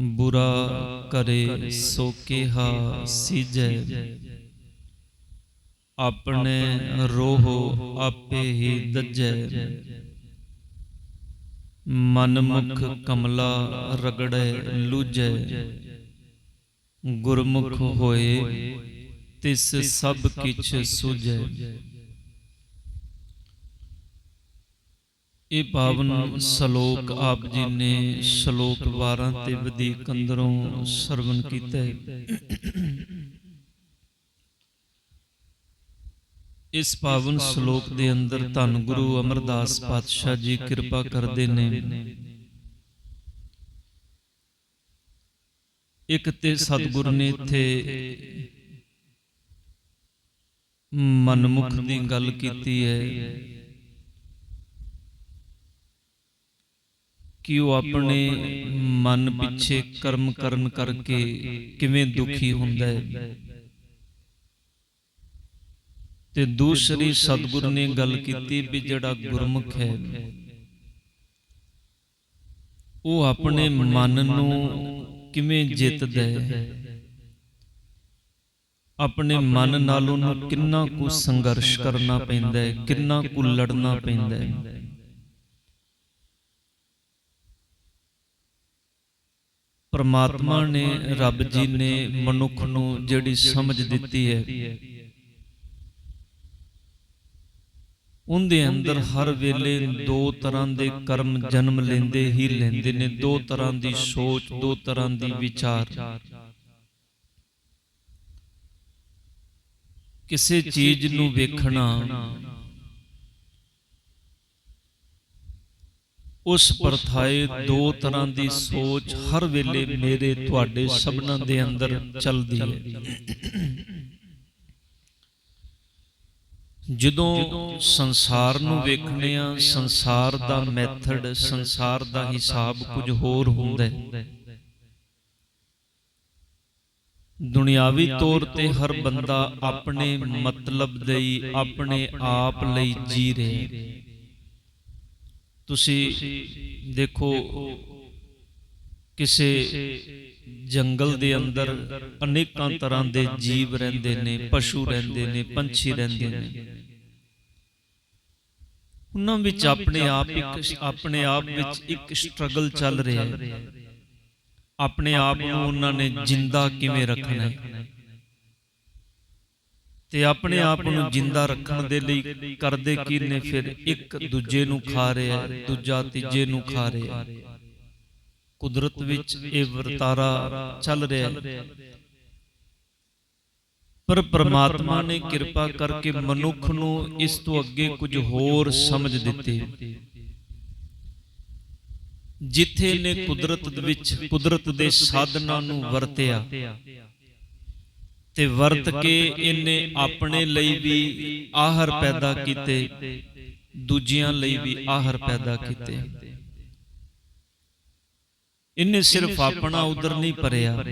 ਬੁਰਾ ਕਰੇ ਸੋ ਕਿਹਾ ਸੀਜੈ। ਆਪਣੇ ਰੋਹ ਆਪੇ ਹੀ ਦੱਜੈ। ਮਨ ਕਮਲਾ ਰਗੜੈ ਲੂਜੈ। ਗੁਰਮੁਖ ਹੋਏ ਤਿਸ ਸਭ ਕਿਛ ਸੁਝੈ ਇਹ ਪਾਵਨ ਸ਼ਲੋਕ ਆਪ ਜੀ ਨੇ ਸ਼ਲੋਕ 12 ਤੇ ਵਧੇਕ ਅੰਦਰੋਂ ਸਰਵਨ ਕੀਤਾ ਹੈ। ਇਸ ਪਾਵਨ ਸ਼ਲੋਕ ਦੇ ਅੰਦਰ ਧੰਨ ਗੁਰੂ ਅਮਰਦਾਸ ਪਾਤਸ਼ਾਹ ਜੀ ਕਿਰਪਾ ਕਰਦੇ ਨੇ। ਇੱਕ ਤੇ ਸਤਿਗੁਰ ਨੇ ਇੱਥੇ ਮਨਮੁਖ ਦੀ ਗੱਲ ਕੀਤੀ ਹੈ। ਕਿ ਉਹ ਆਪਣੇ ਮਨ ਪਿੱਛੇ ਕਰਮ ਕਰਨ ਕਰਕੇ ਕਿਵੇਂ ਦੁਖੀ ਹੁੰਦਾ ਹੈ। ਤੇ ਦੂਸਰੀ ਸਤਿਗੁਰ ਨੇ ਗੱਲ ਕੀਤੀ ਵੀ ਜਿਹੜਾ ਗੁਰਮੁਖ ਹੈ ਉਹ ਆਪਣੇ ਮਨ ਨੂੰ ਕਿਵੇਂ ਜਿੱਤਦਾ ਹੈ। ਆਪਣੇ ਮਨ ਨਾਲ ਉਹਨੂੰ ਕਿੰਨਾ ਕੁ ਸੰਘਰਸ਼ ਕਰਨਾ ਪੈਂਦਾ ਹੈ ਕਿੰਨਾ ਕੁ ਲੜਨਾ ਪੈਂਦਾ ਹੈ। ਪਰਮਾਤਮਾ ਨੇ ਰੱਬ ਜੀ ਨੇ ਮਨੁੱਖ ਨੂੰ ਜਿਹੜੀ ਸਮਝ ਦਿੱਤੀ ਹੈ ਉਹਦੇ ਅੰਦਰ ਹਰ ਵੇਲੇ ਦੋ ਤਰ੍ਹਾਂ ਦੇ ਕਰਮ ਜਨਮ ਲੈਂਦੇ ਹੀ ਲੈਂਦੇ ਨੇ। ਦੋ ਤਰ੍ਹਾਂ ਦੀ ਸੋਚ ਦੋ ਤਰ੍ਹਾਂ ਦੀ ਵਿਚਾਰ। ਕਿਸੇ ਚੀਜ਼ ਨੂੰ ਵੇਖਣਾ ਉਸ ਪਰਥਾਏ ਦੋ ਤਰ੍ਹਾਂ ਦੀ ਸੋਚ ਹਰ ਵੇਲੇ ਮੇਰੇ ਤੁਹਾਡੇ ਸਭਨਾਂ ਦੇ ਅੰਦਰ ਚੱਲਦੀ ਹੈ। ਜਦੋਂ ਸੰਸਾਰ ਨੂੰ ਵੇਖਨੇ ਆ ਸੰਸਾਰ ਦਾ ਮੈਥਡ ਸੰਸਾਰ ਦਾ ਹਿਸਾਬ ਕੁਝ ਹੋਰ ਹੁੰਦਾ ਹੈ। ਦੁਨਿਆਵੀ ਤੌਰ ਤੇ ਹਰ ਬੰਦਾ ਆਪਣੇ ਮਤਲਬ ਲਈ ਆਪਣੇ ਆਪ ਲਈ ਜੀ ਰਿਹਾ ਤੁਸੀਂ ਦੇਖੋ ਕਿਸੇ ਜੰਗਲ ਦੇ ਅੰਦਰ ਅਨੇਕਾਂ ਤਰ੍ਹਾਂ ਦੇ ਜੀਵ ਰਹਿੰਦੇ ਨੇ ਪਸ਼ੂ ਰਹਿੰਦੇ ਨੇ ਪੰਛੀ ਰਹਿੰਦੇ ਨੇ। ਉਹਨਾਂ ਵਿੱਚ ਆਪਣੇ ਆਪ ਇੱਕ ਆਪਣੇ ਆਪ ਵਿੱਚ ਇੱਕ ਸਟਰਗਲ ਚੱਲ ਰਿਹਾ ਹੈ। ਆਪਣੇ ਆਪ ਨੂੰ ਉਹਨਾਂ ਨੇ ਜਿੰਦਾ ਕਿਵੇਂ ਰੱਖਣਾ ਹੈ? ਤੇ ਆਪਣੇ ਆਪ ਨੂੰ ਜਿੰਦਾ ਰੱਖਣ ਦੇ ਲਈ ਕਰਦੇ ਕੀ ਨੇ ਫਿਰ? ਇੱਕ ਦੂਜੇ ਨੂੰ ਖਾ ਰਿਹਾ ਦੂਜਾ ਤੀਜੇ ਨੂੰ ਖਾ ਰਿਹਾ। ਕੁਦਰਤ ਵਿੱਚ ਇਹ ਵਰਤਾਰਾ ਚੱਲ ਰਿਹਾ। ਹੈ ਪਰ ਪ੍ਰਮਾਤਮਾ ਨੇ ਕਿਰਪਾ ਕਰਕੇ ਮਨੁੱਖ ਨੂੰ ਇਸ ਤੋਂ ਅੱਗੇ ਕੁਝ ਹੋਰ ਸਮਝ ਦਿੱਤੀ। ਜਿੱਥੇ ਨੇ ਕੁਦਰਤ ਵਿੱਚ ਕੁਦਰਤ ਦੇ ਸਾਧਨਾਂ ਨੂੰ ਵਰਤਿਆ। ਤੇ ਵਰਤ ਕੇ ਇਹਨੇ ਆਪਣੇ ਲਈ ਵੀ ਆਹਰ ਪੈਦਾ ਕੀਤੇ ਦੂਜਿਆਂ ਲਈ ਵੀ ਆਹਰ ਪੈਦਾ ਕੀਤੇ। ਇਹਨੇ ਸਿਰਫ ਆਪਣਾ ਉਦਰ ਨਹੀਂ ਭਰਿਆ।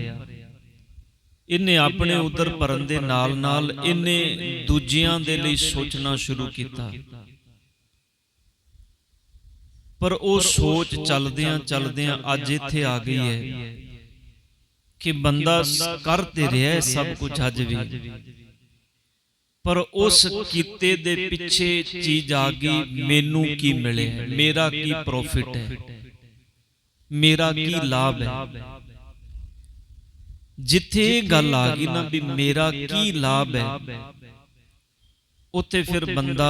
ਇਹਨੇ ਆਪਣੇ ਉਦਰ ਭਰਨ ਦੇ ਨਾਲ ਨਾਲ ਇਹਨੇ ਦੂਜਿਆਂ ਦੇ ਲਈ ਸੋਚਣਾ ਸ਼ੁਰੂ ਕੀਤਾ। ਪਰ ਉਹ ਸੋਚ ਚਲਦਿਆਂ ਚਲਦਿਆਂ ਅੱਜ ਇੱਥੇ ਆ ਗਈ ਹੈ। ਕਿ ਬੰਦਾ ਕਰ ਤੇ ਰਿਹਾ ਹੈ ਸਭ ਕੁਝ ਅੱਜ ਵੀ। ਪਰ ਉਸ ਕੀਤੇ ਦੇ ਪਿੱਛੇ ਚੀਜ਼ ਆ ਗਈ ਮੈਨੂੰ ਕੀ ਮਿਲਿਆ ਮੇਰਾ ਕੀ ਪ੍ਰੋਫਿਟ ਹੈ? ਮੇਰਾ ਕੀ ਲਾਭ ਹੈ? ਜਿੱਥੇ ਗੱਲ ਆ ਗਈ ਨਾ ਵੀ ਮੇਰਾ ਕੀ ਲਾਭ ਹੈ? ਉੱਥੇ ਫਿਰ ਬੰਦਾ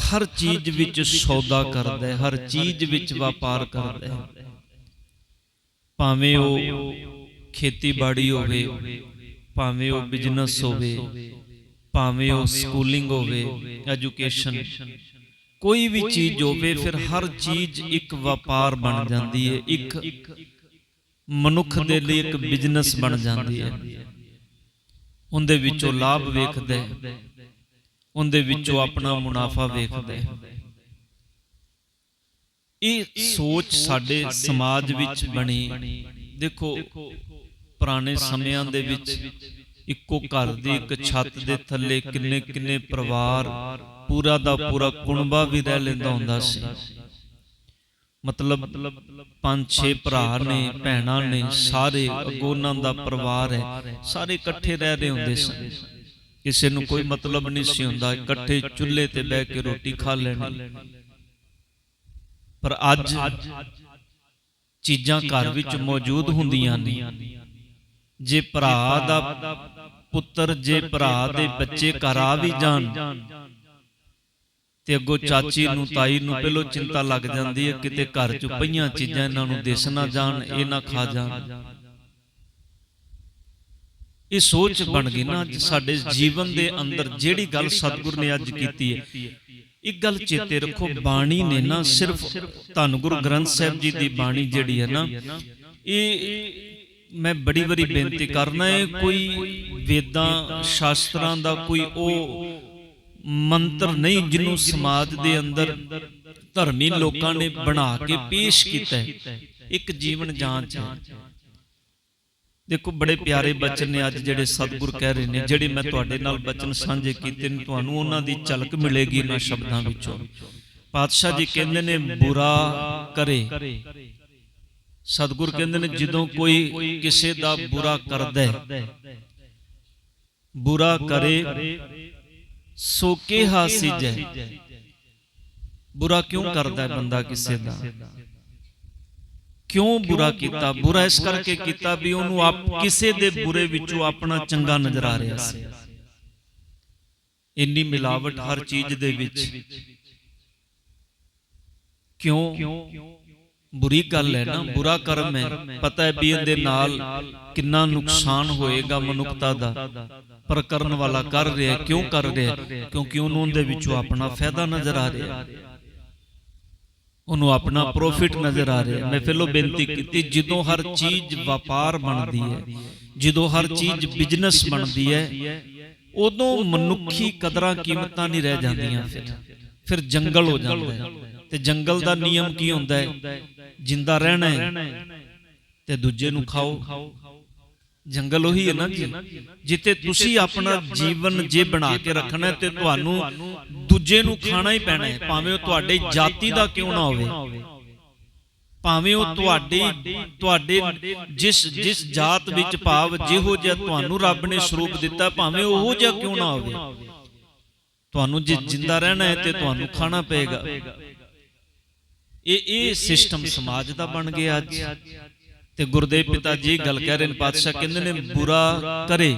ਹਰ ਚੀਜ਼ ਵਿੱਚ ਸੌਦਾ ਕਰਦਾ ਹੈ ਹਰ ਚੀਜ਼ ਵਿੱਚ ਵਪਾਰ ਕਰਦਾ ਹੈ। ਭਾਵੇਂ ਉਹ ਖੇਤੀਬਾੜੀ ਹੋਵੇ ਭਾਵੇਂ ਉਹ ਬਿਜ਼ਨਸ ਹੋਵੇ ਭਾਵੇਂ ਉਹ ਸਕੂਲਿੰਗ ਹੋਵੇ ਐਜੂਕੇਸ਼ਨ ਕੋਈ ਵੀ ਚੀਜ਼ ਹੋਵੇ ਫਿਰ ਹਰ ਚੀਜ਼ ਇੱਕ ਵਪਾਰ ਬਣ ਜਾਂਦੀ ਹੈ ਇੱਕ ਮਨੁੱਖ ਦੇ ਲਈ ਇੱਕ ਬਿਜ਼ਨਸ ਬਣ ਜਾਂਦੀ ਹੈ। ਉਹਦੇ ਵਿੱਚੋਂ ਲਾਭ ਵੇਖਦਾ ਹੈ ਉਹਦੇ ਵਿੱਚੋਂ ਆਪਣਾ ਮੁਨਾਫਾ ਵੇਖਦਾ। ਹੈ ਇਹ ਸੋਚ ਸਾਡੇ ਸਮਾਜ ਵਿੱਚ ਬਣੀ। ਦੇਖੋ ਪੁਰਾਣੇ ਸਮਿਆਂ ਦੇ ਵਿੱਚ ਇੱਕੋ ਘਰ ਦੀ ਇੱਕ ਛੱਤ ਦੇ ਥੱਲੇ ਕਿੰਨੇ ਕਿੰਨੇ ਪਰਿਵਾਰ ਪੂਰਾ ਦਾ ਪੂਰਾ ਕੁਣਬਾ ਵੀ ਰਹਿ ਲੈਂਦਾ ਹੁੰਦਾ ਸੀ। ਮਤਲਬ ਪੰਜ ਛੇ ਭਰਾ ਨੇ ਭੈਣਾਂ ਨੇ ਸਾਰੇ ਅੱਗੋਂ ਉਹਨਾਂ ਦਾ ਪਰਿਵਾਰ ਹੈ। ਸਾਰੇ ਇਕੱਠੇ ਰਹਿ ਰਹੇ ਹੁੰਦੇ ਸਨ। ਕਿਸੇ ਨੂੰ ਕੋਈ ਮਤਲਬ ਨਹੀਂ ਸੀ ਹੁੰਦਾ ਇਕੱਠੇ ਚੁੱਲ੍ਹੇ ਤੇ ਬਹਿ ਕੇ ਰੋਟੀ ਖਾ ਲੈਣੀ। ਪਰ ਅੱਜ ਚੀਜ਼ਾਂ ਘਰ ਵਿੱਚ ਮੌਜੂਦ ਹੁੰਦੀਆਂ ਨੇ। ਜੇ ਭਰਾ ਦਾ ਪੁੱਤਰ ਜੇ ਭਰਾ ਦੇ ਬੱਚੇ ਘਰ ਆ ਵੀ ਜਾਣ ਤੇ ਅੱਗੋਂ ਚਾਚੀ ਨੂੰ ਤਾਈ ਨੂੰ ਪਹਿਲੋਂ ਚਿੰਤਾ ਲੱਗ ਜਾਂਦੀ ਹੈ ਕਿਤੇ ਘਰ 'ਚ ਪਈਆਂ ਚੀਜ਼ਾਂ ਇਹਨਾਂ ਨੂੰ ਦਿਸ ਨਾ ਜਾਣ ਇਹ ਨਾ ਖਾ ਜਾਣ। ਇਹ ਸੋਚ ਬਣ ਗਈ ਨਾ ਸਾਡੇ ਜੀਵਨ ਦੇ ਅੰਦਰ ਜਿਹੜੀ ਗੱਲ ਸਤਿਗੁਰ ਨੇ ਅੱਜ ਕੀਤੀ ਹੈ ਇੱਕ ਗੱਲ ਚੇਤੇ ਰੱਖੋ ਬਾਣੀ ਨੇ ਨਾ ਸਿਰਫ ਧੰਨ ਗੁਰੂ ਗ੍ਰੰਥ ਸਾਹਿਬ ਜੀ ਦੀ ਬਾਣੀ ਜਿਹੜੀ ਹੈ ਨਾ। ਇਹ ਮੈਂ ਬੜੀ ਵਾਰੀ ਬੇਨਤੀ ਕਰਨਾ ਹੈ ਕੋਈ ਵੇਦਾਂ ਸ਼ਾਸਤਰਾਂ ਦਾ ਕੋਈ ਉਹ ਮੰਤਰ ਨਹੀਂ ਜਿਹਨੂੰ ਸਮਾਜ ਦੇ ਅੰਦਰ ਧਰਮੀ ਲੋਕਾਂ ਨੇ ਬਣਾ ਕੇ ਪੇਸ਼ ਕੀਤਾ ਹੈ। ਇੱਕ ਜੀਵਨ ਜਾਂਚ ਹੈ। ਦੇਖੋ ਬੜੇ ਪਿਆਰੇ ਬਚਨ ਨੇ ਅੱਜ ਜਿਹੜੇ ਸਤਿਗੁਰ ਕਹਿ ਰਹੇ ਨੇ ਜਿਹੜੇ ਮੈਂ ਤੁਹਾਡੇ ਨਾਲ ਬਚਨ ਸਾਂਝੇ ਕੀਤੇ ਨੇ ਤੁਹਾਨੂੰ ਉਹਨਾਂ ਦੀ ਝਲਕ ਮਿਲੇਗੀ ਇਹਨਾਂ ਸ਼ਬਦਾਂ ਵਿੱਚੋਂ। ਪਾਤਸ਼ਾਹ ਜੀ ਕਹਿੰਦੇ ਨੇ ਬੁਰਾ ਕਰੇ। ਸਤਿਗੁਰ ਕਹਿੰਦੇ ਨੇ ਜਦੋਂ ਕੋਈ ਕਿਸੇ ਦਾ ਬੁਰਾ ਕਰਦਾ ਹੈ ਬੁਰਾ ਕਰੇ ਸੋ ਕਿਹਾ ਸਿਜੈ ਬੁਰਾ ਕਿਉਂ ਕਰਦਾ ਹੈ ਬੰਦਾ ਕਿਸੇ ਦਾ? ਕਿਉਂ ਬੁਰਾ ਕੀਤਾ? ਬੁਰਾ ਇਸ ਕਰਕੇ ਕੀਤਾ ਵੀ ਉਹਨੂੰ ਆਪ ਕਿਸੇ ਦੇ ਬੁਰੇ ਵਿੱਚੋਂ ਆਪਣਾ ਚੰਗਾ ਨਜ਼ਰ ਆ ਰਿਹਾ ਸੀ। ਇੰਨੀ ਮਿਲਾਵਟ ਹਰ ਚੀਜ਼ ਦੇ ਵਿੱਚ। ਕਿਉਂ? ਬੁਰੀ ਗੱਲ ਹੈ ਨਾ ਬੁਰਾ ਕਰਮ ਹੈ। ਪਤਾ ਹੈ ਵੀ ਇਹਦੇ ਨਾਲ ਕਿੰਨਾ ਨੁਕਸਾਨ ਹੋਏਗਾ ਮਨੁੱਖਤਾ ਦਾ। ਪਰ ਕਰਨ ਵਾਲਾ ਕਰ ਰਿਹਾ ਕਿਉਂ ਕਰ ਰਿਹਾ ਕਿਉਂਕਿ ਉਹਨੂੰ ਉਹਦੇ ਵਿੱਚੋਂ ਆਪਣਾ ਫਾਇਦਾ ਨਜ਼ਰ ਆ ਰਿਹਾ ਉਹਨੂੰ ਆਪਣਾ ਪ੍ਰੋਫਿਟ ਨਜ਼ਰ ਆ ਰਿਹਾ ਮੈਂ ਪਹਿਲਾਂ ਬੇਨਤੀ ਕੀਤੀ ਜਦੋਂ ਹਰ ਚੀਜ਼ ਵਪਾਰ ਬਣਦੀ ਹੈ ਜਦੋਂ ਹਰ ਚੀਜ਼ ਬਿਜ਼ਨਸ ਬਣਦੀ ਹੈ ਉਦੋਂ ਮਨੁੱਖੀ ਕਦਰਾਂ ਕੀਮਤਾਂ ਨਹੀਂ ਰਹਿ ਜਾਂਦੀਆਂ ਫਿਰ। ਫਿਰ ਜੰਗਲ ਹੋ ਜਾਂਦਾ ਹੈ। ਤੇ ਜੰਗਲ ਦਾ ਨਿਯਮ ਕੀ ਹੁੰਦਾ ਹੈ? ਜਿੰਦਾ ਰਹਿਣਾ ਹੈ ਤੇ ਦੂਜੇ ਨੂੰ ਖਾਓ। ਜੰਗਲ ਉਹੀ ਹੈ ਨਾ ਜੀ। ਜਿੱਤੇ ਤੁਸੀਂ ਆਪਣਾ ਜੀਵਨ ਜੇ ਬਣਾ ਕੇ ਰੱਖਣਾ ਤੇ ਤੁਹਾਨੂੰ ਦੂਜੇ ਨੂੰ ਖਾਣਾ ਹੀ ਪੈਣਾ ਹੈ। ਭਾਵੇਂ ਉਹ ਤੁਹਾਡੇ ਜਾਤੀ ਦਾ ਕਿਉਂ ਨਾ ਹੋਵੇ। ਭਾਵੇਂ ਉਹ ਤੁਹਾਡੀ ਤੁਹਾਡੇ ਜਿਸ ਜਿਸ ਜਾਤ ਵਿੱਚ ਭਾਵ ਜਿਹੋ ਜਿਹਾ ਤੁਹਾਨੂੰ ਰੱਬ ਨੇ ਸਰੂਪ ਦਿੱਤਾ ਭਾਵੇਂ ਉਹੋ ਜਿਹਾ ਕਿਉਂ ਨਾ ਹੋਵੇ। ਤੁਹਾਨੂੰ ਜੇ ਜਿੰਦਾ ਰਹਿਣਾ ਹੈ ਤੇ ਤੁਹਾਨੂੰ ਖਾਣਾ ਪਏਗਾ। ਇਹ ਇਹ ਸਿਸਟਮ ਸਮਾਜ ਦਾ ਬਣ ਗਿਆ ਅੱਜ। ਤੇ ਗੁਰਦੇਵ ਪਿਤਾ ਜੀ ਗੱਲ ਕਹਿ ਰਹੇ ਨੇ ਪਾਤਸ਼ਾਹ ਕਹਿੰਦੇ ਨੇ ਬੁਰਾ ਕਰੇ।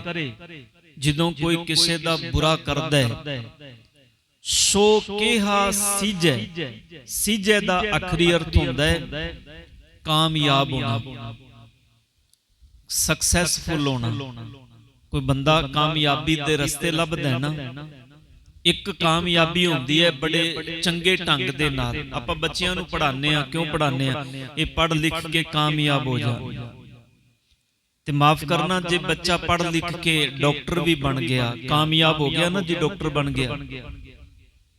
ਜਦੋਂ ਕੋਈ ਕਿਸੇ ਦਾ ਬੁਰਾ ਕਰਦਾ ਹੈ ਸੋ ਕਿਹਾ ਸੀਜੈ। ਸੀਜੈ। ਦਾ ਅਖਰੀ ਅਰਥ ਹੁੰਦਾ ਹੈ ਕਾਮਯਾਬ ਹੋਣਾ। ਸਕਸੈਸਫੁਲ ਹੋਣਾ। ਕੋਈ ਬੰਦਾ ਕਾਮਯਾਬੀ ਦੇ ਰਸਤੇ ਲੱਭਦਾ ਹੈ ਨਾ। ਇੱਕ ਕਾਮਯਾਬੀ ਹੁੰਦੀ ਹੈ ਬੜੇ ਚੰਗੇ ਢੰਗ ਦੇ ਨਾਲ। ਆਪਾਂ ਬੱਚਿਆਂ ਨੂੰ ਪੜ੍ਹਾਉਂਦੇ ਆ ਕਿਉਂ ਪੜ੍ਹਾਉਂਦੇ ਆ ਇਹ ਪੜ੍ਹ ਲਿਖ ਕੇ ਕਾਮਯਾਬ ਹੋ ਜਾ ਤੇ ਮਾਫ ਕਰਨਾ, ਜੇ ਬੱਚਾ ਪੜ੍ਹ ਲਿਖ ਕੇ ਡਾਕਟਰ ਵੀ ਬਣ ਗਿਆ, ਕਾਮਯਾਬ ਹੋ ਗਿਆ ਨਾ, ਜੇ ਡਾਕਟਰ ਬਣ ਗਿਆ।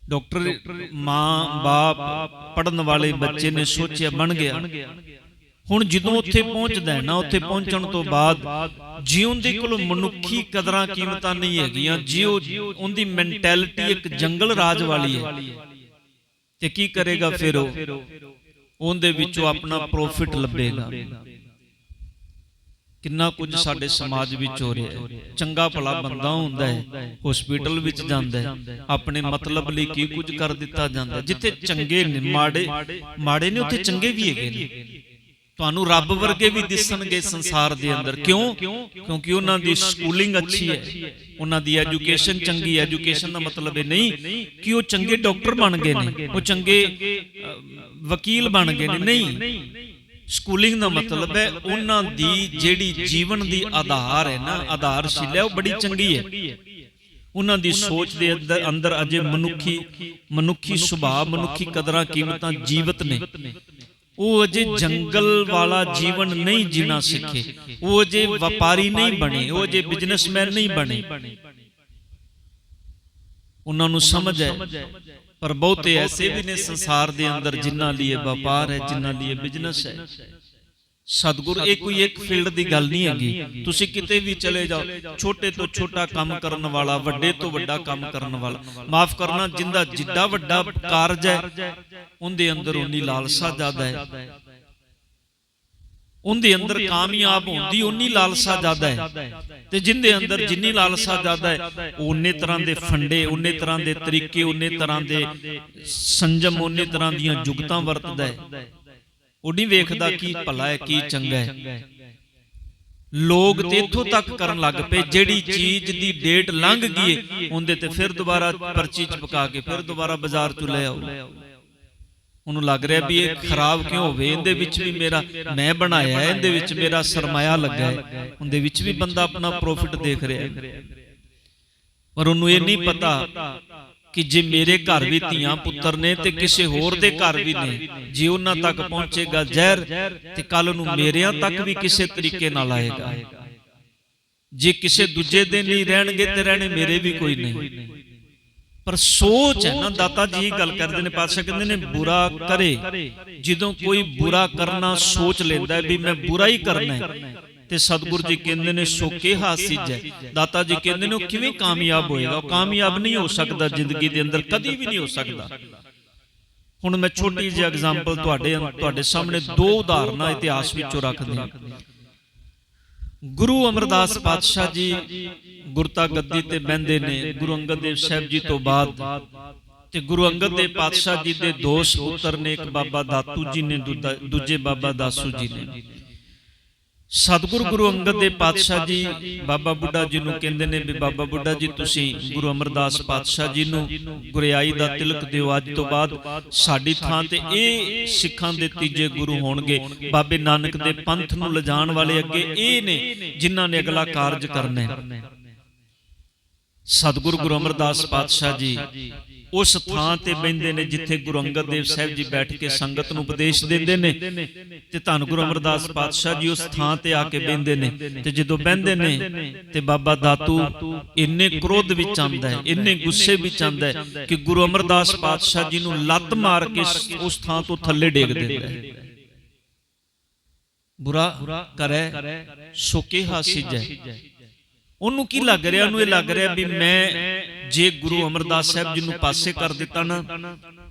ਡਾਕਟਰ ਮਾਂ, ਬਾਪ ਪੜਨ ਵਾਲੇ ਬੱਚੇ ਨੇ ਸੋਚਿਆ ਬਣ ਗਿਆ। ਹੁਣ ਜਦੋਂ ਉੱਥੇ ਪਹੁੰਚਦਾ ਹੈ ਨਾ ਉੱਥੇ ਪਹੁੰਚਣ ਤੋਂ ਬਾਅਦ ਜਿਉਂ ਦੇ ਕੋਲ ਮਨੁੱਖੀ ਕਦਰਾਂ ਕੀਮਤਾਂ ਨਹੀਂ ਹੈਗੀਆਂ ਜਿਉ ਉਹਦੀ ਮੈਂਟੈਲਿਟੀ ਇੱਕ ਜੰਗਲ ਰਾਜ ਵਾਲੀ ਹੈ। ਤੇ ਕੀ ਕਰੇਗਾ ਫਿਰ? ਉਹ ਉਹਦੇ ਵਿੱਚੋਂ ਆਪਣਾ ਪ੍ਰੋਫਿਟ ਲੱਭੇਗਾ। ਕਿੰਨਾ ਕੁਝ ਸਾਡੇ ਸਮਾਜ ਵਿੱਚ ਹੋ ਰਿਹਾ ਹੈ। ਚੰਗਾ ਭਲਾ ਬੰਦਾ ਹੁੰਦਾ ਹੈ। ਹਸਪੀਟਲ ਵਿੱਚ ਜਾਂਦਾ ਹੈ। ਆਪਣੇ ਮਤਲਬ ਲਈ ਕੀ ਕੁਝ ਕਰ ਦਿੱਤਾ ਜਾਂਦਾ ਜਿੱਥੇ ਚੰਗੇ ਨੇ ਮਾੜੇ ਮਾੜੇ ਨੇ ਉੱਥੇ ਚੰਗੇ ਵੀ ਹੈਗੇ ਨੇ। ਤੁਹਾਨੂੰ ਰੱਬ ਵਰਗੇ ਵੀ ਦਿਸਣਗੇ ਸੰਸਾਰ ਦੇ ਅੰਦਰ। ਕਿਉਂ? ਕਿਉਂਕਿ ਉਹਨਾਂ ਦੀ ਸਕੂਲਿੰਗ ਅੱਛੀ ਹੈ। ਉਹਨਾਂ ਦੀ ਐਜੂਕੇਸ਼ਨ ਚੰਗੀ ਹੈ। ਐਜੂਕੇਸ਼ਨ ਦਾ ਮਤਲਬ ਇਹ ਨਹੀਂ ਕਿ ਉਹ ਚੰਗੇ ਡਾਕਟਰ ਬਣ ਗਏ ਨੇ। ਉਹ ਚੰਗੇ ਵਕੀਲ ਬਣ ਗਏ ਨੇ। ਨਹੀਂ। ਸਕੂਲਿੰਗ ਦਾ ਮਤਲਬ ਹੈ ਉਹਨਾਂ ਦੀ ਜਿਹੜੀ ਜੀਵਨ ਦੀ ਆਧਾਰ ਹੈ ਨਾ ਆਧਾਰਸ਼ਿਲਾ ਉਹ ਬੜੀ ਚੰਗੀ ਹੈ। ਉਹਨਾਂ ਦੀ ਸੋਚ ਦੇ ਅੰਦਰ ਅੰਦਰ ਅਜੇ ਮਨੁੱਖੀ ਮਨੁੱਖੀ ਸੁਭਾਅ ਮਨੁੱਖੀ ਕਦਰਾਂ ਕੀਮਤਾਂ ਜੀਵਤ ਨੇ। ਉਹ ਅਜੇ ਜੰਗਲ ਵਾਲਾ ਜੀਵਨ ਨਹੀਂ ਜੀਣਾ ਸਿੱਖੇ। ਉਹ ਅਜੇ ਵਪਾਰੀ ਨਹੀਂ ਬਣੇ, ਉਹ ਅਜੇ ਬਿਜ਼ਨਸਮੈਨ ਨਹੀਂ ਬਣੇ। ਉਹਨਾਂ ਨੂੰ ਸਮਝ ਹੈ, ਪਰ ਬਹੁਤੇ ਐਸੇ ਵੀ ਨੇ ਸੰਸਾਰ ਦੇ ਅੰਦਰ ਜਿਨ੍ਹਾਂ ਲਈ ਵਪਾਰ ਹੈ, ਜਿਨ੍ਹਾਂ ਲਈ ਬਿਜ਼ਨਸ ਹੈ। ਸਤਿਗੁਰ ਇਹ ਕੋਈ ਇੱਕ ਫੀਲਡ ਦੀ ਗੱਲ ਨਹੀਂ ਹੈਗੀ। ਤੁਸੀਂ ਕਿਤੇ ਵੀ ਚਲੇ ਜਾਓ ਛੋਟੇ ਤੋਂ ਛੋਟਾ ਕੰਮ ਕਰਨ ਵਾਲਾ ਵੱਡੇ ਤੋਂ ਵੱਡਾ ਕੰਮ ਕਰਨ ਵਾਲਾ। ਮਾਫ ਕਰਨਾ ਜਿੰਦਾ ਜਿੱਡਾ ਵੱਡਾ ਕਾਰਜ ਹੈ ਉਹਦੇ ਅੰਦਰ ਉਨੀ ਲਾਲਸਾ ਜ਼ਿਆਦਾ ਹੈ। ਉਹਦੇ ਅੰਦਰ ਕਾਮਯਾਬ ਹੋਣ ਦੀ ਉਨੀ ਲਾਲਸਾ ਜ਼ਿਆਦਾ ਹੈ। ਤੇ ਜਿੰਦੇ ਅੰਦਰ ਜਿੰਨੀ ਲਾਲਸਾ ਜ਼ਿਆਦਾ ਹੈ ਉਹਨੇ ਤਰ੍ਹਾਂ ਦੇ ਫੰਡੇ ਉਹਨੇ ਤਰ੍ਹਾਂ ਦੇ ਤਰੀਕੇ ਉਹਨੇ ਤਰ੍ਹਾਂ ਦੇ ਸੰਜਮ ਉਹਨੇ ਤਰ੍ਹਾਂ ਦੀਆਂ ਜੁਗਤਾਂ ਵਰਤਦਾ ਹੈ। ਉਹ ਨਹੀਂ ਵੇਖਦਾ ਕੀ ਭਲਾ ਹੈ ਕੀ ਚੰਗਾ ਹੈ। ਲੋਕ ਤੇ ਇੱਥੋਂ ਤੱਕ ਕਰਨ ਲੱਗ ਪਏ ਜਿਹੜੀ ਚੀਜ਼ ਦੀ ਡੇਟ ਲੰਘ ਗਈ ਉਹਦੇ ਤੇ ਫਿਰ ਦੁਬਾਰਾ ਪਰਚੀ ਚਪਕਾ ਕੇ ਫਿਰ ਦੁਬਾਰਾ ਬਾਜ਼ਾਰ ਚ ਲੈ ਆਓ। ਉਹਨੂੰ ਲੱਗ ਰਿਹਾ ਵੀ ਇਹ ਖਰਾਬ ਕਿਉਂ ਹੋਵੇ? ਇਹਦੇ ਵਿੱਚ ਵੀ ਮੇਰਾ ਮੈਂ ਬਣਾਇਆ ਹੈ ਇਹਦੇ ਵਿੱਚ ਮੇਰਾ ਸਰਮਾਇਆ ਲੱਗਾ ਹੈ। ਉਹਦੇ ਵਿੱਚ ਵੀ ਬੰਦਾ ਆਪਣਾ ਪ੍ਰੋਫਿਟ ਦੇਖ ਰਿਹਾ ਹੈ। ਪਰ ਉਹਨੂੰ ਇਹ ਨਹੀਂ ਪਤਾ ਕਿ ਜੇ ਮੇਰੇ ਘਰ ਵੀ ਧੀਆਂ ਪੁੱਤਰ ਨੇ ਤੇ ਕਿਸੇ ਹੋਰ ਦੇ ਘਰ ਵੀ ਨੇ ਜੇ ਉਹਨਾਂ ਤੱਕ ਪਹੁੰਚੇਗਾ ਜ਼ਹਿਰ ਤੇ ਕੱਲ ਨੂੰ ਮੇਰਿਆਂ ਤੱਕ ਵੀ ਕਿਸੇ ਤਰੀਕੇ ਨਾਲ ਆਏਗਾ। ਜੇ ਕਿਸੇ ਦੂਜੇ ਦੇ ਨਹੀਂ ਰਹਿਣਗੇ ਤੇ ਰਹਿਣੇ ਮੇਰੇ ਵੀ ਕੋਈ ਨਹੀਂ। ਪਰ ਸੋਚ ਹੈ ਨਾ ਦਾਤਾ ਜੀ ਗੱਲ ਕਰਦੇ ਨੇ ਪਾਤਸ਼ਾਹ ਕਹਿੰਦੇ ਨੇ ਬੁਰਾ ਕਰੇ। ਜਦੋਂ ਕੋਈ ਬੁਰਾ ਕਰਨਾ ਸੋਚ ਲੈਂਦਾ ਵੀ ਮੈਂ ਬੁਰਾ ਹੀ। ਕਰਨਾ ਹੈ। ਤੇ ਸਤਿਗੁਰ ਜੀ ਕਹਿੰਦੇ ਨੇ ਸੋਕੇ ਹਾਸਿਜ ਹੈ ਦਾਤਾ ਜੀ ਕਹਿੰਦੇ ਨੇ, ਉਹ ਕਿਵੇਂ ਕਾਮਯਾਬ ਹੋਏਗਾ? ਉਹ ਕਾਮਯਾਬ ਨਹੀਂ ਹੋ ਸਕਦਾ ਜ਼ਿੰਦਗੀ ਦੇ ਅੰਦਰ, ਕਦੀ ਵੀ ਨਹੀਂ ਹੋ ਸਕਦਾ। ਹੁਣ ਮੈਂ ਛੋਟੀ ਜਿਹੀ ਐਗਜ਼ਾਮਪਲ ਤੁਹਾਡੇ ਤੁਹਾਡੇ ਸਾਹਮਣੇ ਦੋ ਉਦਾਹਰਨਾਂ ਇਤਿਹਾਸ ਵਿੱਚੋਂ ਰੱਖਦੇ ਗੁਰੂ ਅਮਰਦਾਸ ਪਾਤਸ਼ਾਹ ਜੀ ਗੁਰਤਾ ਗੱਦੀ ਤੇ ਬਹਿੰਦੇ ਨੇ, ਗੁਰੂ ਅੰਗਦ ਦੇਵ ਸਾਹਿਬ ਜੀ ਤੋਂ ਬਾਅਦ। ਤੇ ਗੁਰੂ ਅੰਗਦ ਦੇਵ ਪਾਤਸ਼ਾਹ ਜੀ ਦੇ ਦੋ ਪੁੱਤਰ ਨੇ, ਇੱਕ ਬਾਬਾ ਦਾਤੂ ਜੀ ਨੇ, ਦੂਜਾ- ਦੂਜੇ ਬਾਬਾ ਦਾਸੂ ਜੀ ਨੇ। ਸਤਿਗੁਰੂ ਗੁਰੂ ਅੰਗਦ ਦੇਵ ਪਾਤਸ਼ਾਹ ਜੀ ਬਾਬਾ ਬੁੱਢਾ ਜੀ ਨੂੰ ਕਹਿੰਦੇ ਨੇ ਵੀ ਬਾਬਾ ਬੁੱਢਾ ਜੀ ਤੁਸੀਂ ਗੁਰੂ ਅਮਰਦਾਸ ਪਾਤਸ਼ਾਹ ਜੀ ਨੂੰ ਗੁਰਿਆਈ ਦਾ ਤਿਲਕ ਦਿਓ ਅੱਜ ਤੋਂ ਬਾਅਦ ਸਾਡੀ ਥਾਂ ਤੇ ਇਹ ਸਿੱਖਾਂ ਦੇ ਤੀਜੇ ਗੁਰੂ ਹੋਣਗੇ। ਬਾਬੇ ਨਾਨਕ ਦੇ ਪੰਥ ਨੂੰ ਲਿਜਾਣ ਵਾਲੇ ਅੱਗੇ ਇਹ ਨੇ ਜਿਨ੍ਹਾਂ ਨੇ ਅਗਲਾ ਕਾਰਜ ਕਰਨਾ ਹੈ। ਸਤਿਗੁਰੂ ਗੁਰੂ ਅਮਰਦਾਸ ਪਾਤਸ਼ਾਹ ਜੀ। ਉਸ ਥਾਂ ਤੇ ਬੈੰਦੇ ਨੇ ਜਿੱਥੇ ਗੁਰੂ ਅੰਗਦ ਦੇਵ ਸਾਹਿਬ ਜੀ ਬੈਠ ਕੇ ਸੰਗਤ ਨੂੰ ਉਪਦੇਸ਼ ਦਿੰਦੇ ਨੇ ਤੇ ਧੰਨ ਗੁਰੂ ਅਮਰਦਾਸ ਪਾਤਸ਼ਾਹ ਜੀ ਉਸ ਥਾਂ ਤੇ ਆ ਕੇ ਬੈੰਦੇ ਨੇ ਤੇ ਜਦੋਂ ਬੈੰਦੇ ਨੇ ਤੇ ਬਾਬਾ ਦਾਤੂ ਇੰਨੇ ਕ੍ਰੋਧ ਵਿੱਚ ਆਂਦਾ ਹੈ, ਇੰਨੇ ਗੁੱਸੇ ਵਿੱਚ ਆਂਦਾ ਹੈ ਕਿ ਗੁਰੂ ਅਮਰਦਾਸ ਪਾਤਸ਼ਾਹ ਜੀ ਨੂੰ ਲੱਤ ਮਾਰ ਕੇ ਉਸ ਥਾਂ ਤੋਂ ਥੱਲੇ ਡੇਗ ਦਿੰਦਾ ਹੈ। ਬੁਰਾ ਕਰੇ ਸੋਕੇ ਹਾਸਿਜ ਹੈ। ਉਹਨੂੰ ਕੀ ਲੱਗ ਰਿਹਾ? ਉਹਨੂੰ ਇਹ ਲੱਗ ਰਿਹਾ ਵੀ ਮੈਂ ਜੇ ਗੁਰੂ ਅਮਰਦਾਸ ਸਾਹਿਬ ਜੀ ਨੂੰ ਪਾਸੇ ਕਰ ਦਿੱਤਾ ਨਾ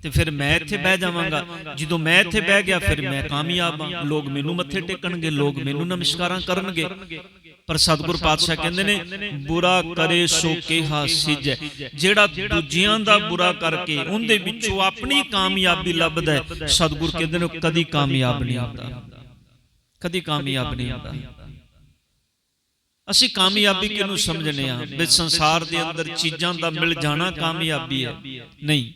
ਤੇ ਫਿਰ ਮੈਂ ਇੱਥੇ ਬਹਿ ਜਾਵਾਂਗਾ। ਜਦੋਂ ਮੈਂ ਇੱਥੇ ਬਹਿ ਗਿਆ ਫਿਰ ਮੈਂ ਕਾਮਯਾਬ ਹਾਂ। ਲੋਕ ਮੈਨੂੰ ਮੱਥੇ ਟੇਕਣਗੇ ਲੋਕ ਮੈਨੂੰ ਨਮਸਕਾਰਾਂ ਕਰਨਗੇ। ਪਰ ਸਤਿਗੁਰ ਪਾਤਸ਼ਾਹ ਕਹਿੰਦੇ ਨੇ ਬੁਰਾ ਕਰੇ ਸੋ ਕਿਹਾ ਸਿਜ। ਜਿਹੜਾ ਦੂਜਿਆਂ ਦਾ ਬੁਰਾ ਕਰਕੇ ਉਹਦੇ ਵਿੱਚੋਂ ਆਪਣੀ ਕਾਮਯਾਬੀ ਲੱਭਦਾ ਹੈ। ਸਤਿਗੁਰ ਕਹਿੰਦੇ ਨੇ ਕਦੀ ਕਾਮਯਾਬ ਨਹੀਂ ਹੁੰਦਾ। ਕਦੀ ਕਾਮਯਾਬ ਨਹੀਂ ਹੁੰਦਾ। ਅਸੀਂ ਕਾਮਯਾਬੀ ਕਿਹਨੂੰ ਸਮਝਨੇ ਆ? ਵੀ ਸੰਸਾਰ ਦੇ ਅੰਦਰ ਚੀਜ਼ਾਂ ਦਾ ਮਿਲ ਜਾਣਾ ਕਾਮਯਾਬੀ ਹੈ ਨਹੀਂ।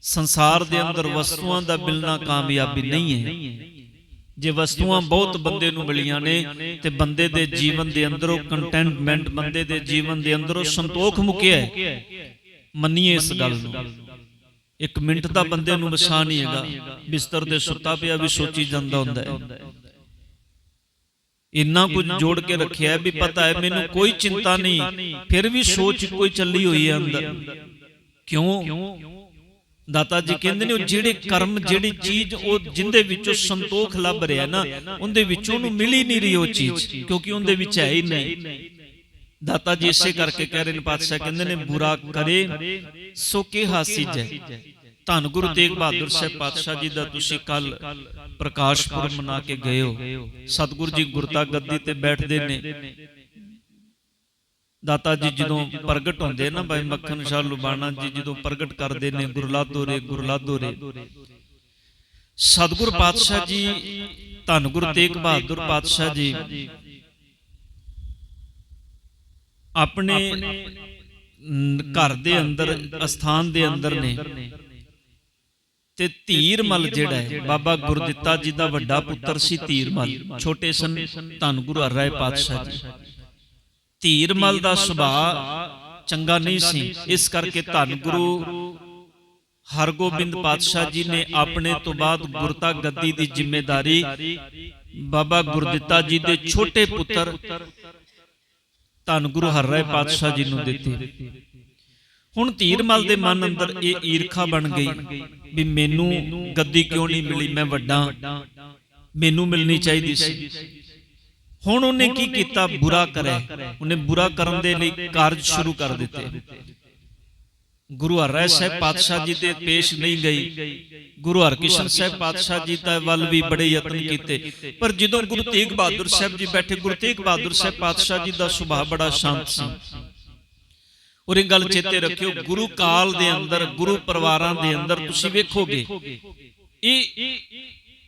ਸੰਸਾਰ ਦੇ ਅੰਦਰ ਵਸਤੂਆਂ ਦਾ ਮਿਲਣਾ ਕਾਮਯਾਬੀ ਨਹੀਂ ਹੈ। ਜੇ ਵਸਤੂਆਂ ਬਹੁਤ ਬੰਦੇ ਨੂੰ ਮਿਲੀਆਂ ਨੇ ਤੇ ਬੰਦੇ ਦੇ ਜੀਵਨ ਦੇ ਅੰਦਰੋਂ ਕੰਟੈਂਟਮੈਂਟ ਬੰਦੇ ਦੇ ਜੀਵਨ ਦੇ ਅੰਦਰੋਂ ਸੰਤੋਖ ਮੁਕਿਆ ਹੈ। ਮੰਨੀਏ ਇਸ ਗੱਲ ਨੂੰ। ਇੱਕ ਮਿੰਟ ਦਾ ਬੰਦੇ ਨੂੰ ਵਸਾ ਨਹੀਂ ਹੈਗਾ। ਬਿਸਤਰ ਤੇ ਸੁੱਤਾ ਪਿਆ ਵੀ ਸੋਚੀ ਜਾਂਦਾ ਹੁੰਦਾ ਹੈ। ਇੰਨਾ ਕੁਝ ਜੋੜ ਕੇ ਰੱਖਿਆ ਵੀ ਪਤਾ ਹੈ ਮੈਨੂੰ ਕੋਈ ਚਿੰਤਾ ਨਹੀਂ। ਫਿਰ ਵੀ ਸੋਚ ਕੋਈ ਚੱਲੀ ਹੋਈ ਹੈ ਅੰਦਰ। ਕਿਉਂ? ਦਾਤਾ ਜੀ ਕਹਿੰਦੇ ਨੇ ਉਹ ਜਿਹੜੇ ਕਰਮ ਜਿਹੜੀ ਚੀਜ਼ ਉਹ ਜਿੰਦੇ ਵਿੱਚੋਂ ਸੰਤੋਖ ਲੱਭ ਰਿਹਾ ਨਾ ਉਹਦੇ ਵਿੱਚੋਂ ਉਹਨੂੰ ਮਿਲ ਹੀ ਨਹੀਂ ਰਹੀ ਉਹ ਚੀਜ਼ ਕਿਉਂਕਿ ਉਹਦੇ ਵਿੱਚ ਹੈ ਹੀ ਨਹੀਂ। ਦਾਤਾ ਜੀ ਇਸੇ ਕਰਕੇ ਕਹਿ ਰਹੇ ਨੇ ਪਾਤਸ਼ਾਹ ਕਹਿੰਦੇ ਨੇ ਬੁਰਾ ਕਰੇ ਸੋ ਕੇ ਹਾਸਿਜ ਹੈ ਧੰਨ ਗੁਰੂ ਤੇਗ ਬਹਾਦਰ ਸਾਹਿਬ ਪਾਤਸ਼ਾਹ ਜੀ ਦਾ ਤੁਸੀਂ ਕੱਲ ਪ੍ਰਕਾਸ਼ ਪੁਰਬ ਮਨਾ ਕੇ ਗਏ ਹੋ। ਸਤਿਗੁਰੂ ਜੀ ਗੁਰਤਾ ਗੱਦੀ ਤੇ ਬੈਠਦੇ ਨੇ। ਦਾਤਾ ਜੀ ਜਦੋਂ ਪ੍ਰਗਟ ਹੁੰਦੇ ਨਾ ਭਾਈ ਮੱਖਣ ਸ਼ਾਹ ਲੁਬਾਣਾ ਜੀ, ਜਦੋਂ ਪ੍ਰਗਟ ਕਰਦੇ ਨੇ ਗੁਰਲਾਦੋ ਰੇ ਸਤਿਗੁਰ ਪਾਤਸ਼ਾਹ ਜੀ, ਧੰਨ ਗੁਰੂ ਤੇਗ ਬਹਾਦਰ ਪਾਤਸ਼ਾਹ ਜੀ, ਆਪਣੇ ਘਰ ਦੇ ਅੰਦਰ, ਅਸਥਾਨ ਦੇ ਅੰਦਰ ਨੇ। ਤੇ ਧੀਰਮਲ ਜਿਹੜਾ ਹੈ ਬਾਬਾ ਗੁਰਦਿੱਤਾ ਜੀ ਦਾ ਵੱਡਾ ਪੁੱਤਰ ਸੀ ਧੀਰਮਲ ਛੋਟੇ ਸਨ ਧੰਨ ਗੁਰੂ ਹਰਿ ਪਾਤਸ਼ਾਹ ਜੀ। ਧੀਰਮਲ ਦਾ ਸੁਭਾਅ ਚੰਗਾ ਨਹੀਂ ਸੀ। ਇਸ ਕਰਕੇ ਧੰਨ ਗੁਰੂ ਹਰਗੋਬਿੰਦ ਪਾਤਸ਼ਾਹ ਜੀ ਨੇ ਆਪਣੇ ਤੋਂ ਬਾਅਦ ਗੁਰਤਾ ਗੱਦੀ ਦੀ ਜ਼ਿੰਮੇਵਾਰੀ ਬਾਬਾ ਗੁਰਦਿੱਤਾ ਜੀ ਦੇ ਛੋਟੇ ਪੁੱਤਰ ਧੰਨ ਗੁਰੂ ਹਰਿ ਪਾਤਸ਼ਾਹ ਜੀ ਨੂੰ ਦਿੱਤੀ। ਹੁਣ ਧੀਰਮਲ ਦੇ ਮਨ ਅੰਦਰ ਇਹ ਈਰਖਾ ਬਣ ਗਈ ਵੀ ਮੈਨੂੰ ਗੱਦੀ ਕਿਉਂ ਨਹੀਂ ਮਿਲੀ? ਮੈਂ ਵੱਡਾ। ਮੈਨੂੰ ਮਿਲਣੀ ਚਾਹੀਦੀ ਸੀ। ਹੁਣ ਉਹਨੇ ਕੀ ਕੀਤਾ? ਬੁਰਾ ਕਰਿਆ। ਉਹਨੇ ਬੁਰਾ ਕਰਨ ਦੇ ਲਈ ਕਾਰਜ ਸ਼ੁਰੂ ਕਰ ਦਿੱਤੇ। ਗੁਰੂ ਹਰਿ ਸਾਹਿਬ ਪਾਤਸ਼ਾਹ ਜੀ ਤੇ ਪੇਸ਼ ਨਹੀਂ ਗਈ। ਗੁਰੂ ਹਰਕ੍ਰਿਸ਼ਨ ਸਾਹਿਬ ਪਾਤਸ਼ਾਹ ਜੀ ਦਾ ਵੱਲ ਵੀ ਬੜੇ ਯਤਨ ਕੀਤੇ। ਪਰ ਜਦੋਂ ਗੁਰੂ ਤੇਗ ਬਹਾਦਰ ਸਾਹਿਬ ਜੀ ਬੈਠੇ ਗੁਰੂ ਤੇਗ ਬਹਾਦਰ ਸਾਹਿਬ ਪਾਤਸ਼ਾਹ ਜੀ ਦਾ ਸੁਭਾਅ ਬੜਾ ਸ਼ਾਂਤ ਸੀ। ਔਰ ਇਹ ਗੱਲ ਚੇਤੇ ਰੱਖਿਓ ਗੁਰੂ ਕਾਲ ਦੇ ਅੰਦਰ ਗੁਰੂ ਪਰਿਵਾਰਾਂ ਦੇ ਅੰਦਰ ਤੁਸੀਂ ਵੇਖੋਗੇ ਇਹ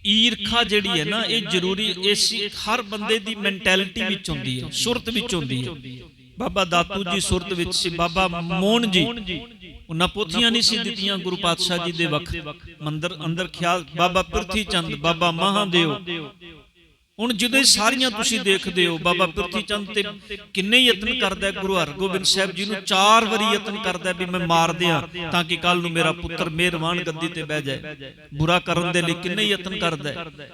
ਈਰਖਾ ਜਿਹੜੀ ਹੈ ਨਾ ਇਹ ਜ਼ਰੂਰੀ ਇਸ ਹਰ ਬੰਦੇ ਦੀ ਮੈਂਟੈਲਿਟੀ ਵਿੱਚ ਹੁੰਦੀ ਹੈ ਸੁਰਤ ਵਿੱਚ ਹੁੰਦੀ ਹੈ। ਬਾਬਾ ਦਾਤੂ ਜੀ ਸੁਰਤ ਵਿੱਚ ਸੀ ਬਾਬਾ ਮੋਹਨ ਜੀ। ਉਹਨਾਂ ਪੋਥੀਆਂ ਨਹੀਂ ਸੀ ਦਿੱਤੀਆਂ ਗੁਰੂ ਪਾਤਸ਼ਾਹ ਜੀ ਦੇ ਵਕਤ। ਮੰਦਰ ਅੰਦਰ ਖਿਆਲ ਬਾਬਾ ਪ੍ਰਿਥੀ ਚੰਦ ਬਾਬਾ ਮਹਾਦੇਵ। ਹੁਣ ਜਦੋਂ ਇਹ ਸਾਰੀਆਂ ਤੁਸੀਂ ਦੇਖਦੇ ਹੋ ਬਾਬਾ ਪ੍ਰਿਥੀ ਚੰਦ ਤੇ ਕਿੰਨੇ ਯਤਨ ਕਰਦਾ ਹੈ ਗੁਰੂ ਹਰਗੋਬਿੰਦ ਸਾਹਿਬ ਜੀ ਨੂੰ ਚਾਰ ਵਾਰੀ ਯਤਨ ਕਰਦਾ ਹੈ ਵੀ ਮੈਂ ਮਾਰ ਦਿਆਂ ਤਾਂ ਕਿ ਕੱਲ ਨੂੰ ਮੇਰਾ ਪੁੱਤਰ ਮਿਹਰਬਾਨ ਗੱਦੀ ਤੇ ਬਹਿ ਜਾਏ। ਬੁਰਾ ਕਰਨ ਦੇ ਲਈ ਕਿੰਨੇ ਯਤਨ ਕਰਦਾ ਹੈ?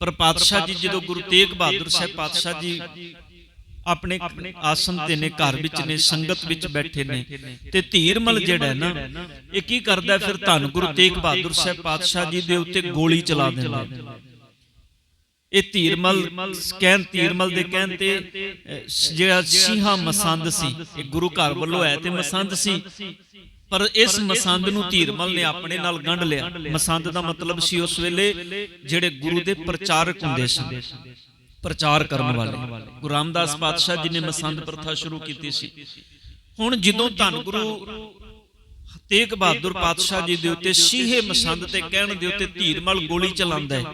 ਪਰ ਪਾਤਸ਼ਾਹ ਜੀ ਜਦੋਂ ਗੁਰੂ ਤੇਗ ਬਹਾਦਰ ਸਾਹਿਬ ਪਾਤਸ਼ਾਹ ਜੀ ਆਪਣੇ ਆਸਨ ਤੇ ਨੇ ਘਰ ਵਿੱਚ ਨੇ ਸੰਗਤ ਵਿੱਚ ਬੈਠੇ ਨੇ ਤੇ ਧੀਰਮਲ ਜਿਹੜਾ ਨਾ ਇਹ ਕੀ ਕਰਦਾ ਫਿਰ ਧੰਨ ਗੁਰੂ ਤੇਗ ਬਹਾਦਰ ਸਾਹਿਬ ਪਾਤਸ਼ਾਹ ਜੀ ਦੇ ਉੱਤੇ ਗੋਲੀ ਚਲਾ ਦਿੰਦਾ ਇਹ ਧੀਰਮਲ ਕਹਿਣ ਧੀਰਮਲ ਦੇ ਕਹਿਣ ਤੇ ਜਿਹੜਾ ਸਿੰਘਾ ਮਸੰਦ ਸੀ ਇਹ ਗੁਰੂ ਘਰ ਵੱਲੋਂ ਹੈ ਤੇ ਮਸੰਦ ਸੀ। ਪਰ ਇਸ ਮਸੰਦ ਨੂੰ ਧੀਰਮਲ ਨੇ ਆਪਣੇ ਨਾਲ ਗੰਢ ਲਿਆ। ਮਸੰਦ ਦਾ ਮਤਲਬ ਸੀ ਉਸ ਵੇਲੇ ਜਿਹੜੇ ਗੁਰੂ ਦੇ ਪ੍ਰਚਾਰਕ ਹੁੰਦੇ ਸਨ। ਪ੍ਰਚਾਰ ਕਰਨ ਵਾਲੇ। ਗੁਰੂ ਰਾਮਦਾਸ ਪਾਤਸ਼ਾਹ ਜੀ ਨੇ ਮਸੰਦ ਪ੍ਰਥਾ ਸ਼ੁਰੂ ਕੀਤੀ ਸੀ। ਹੁਣ ਜਦੋਂ ਧੰਨ ਗੁਰੂ ਤੇਗ ਬਹਾਦਰ ਪਾਤਸ਼ਾਹ ਜੀ ਦੇ ਉੱਤੇ ਸੀਹੇ ਮਸੰਦ ਤੇ ਕਹਿਣ ਦੇ ਉੱਤੇ ਧੀਰਮਲ ਗੋਲੀ ਚਲਾਉਂਦਾ ਹੈ।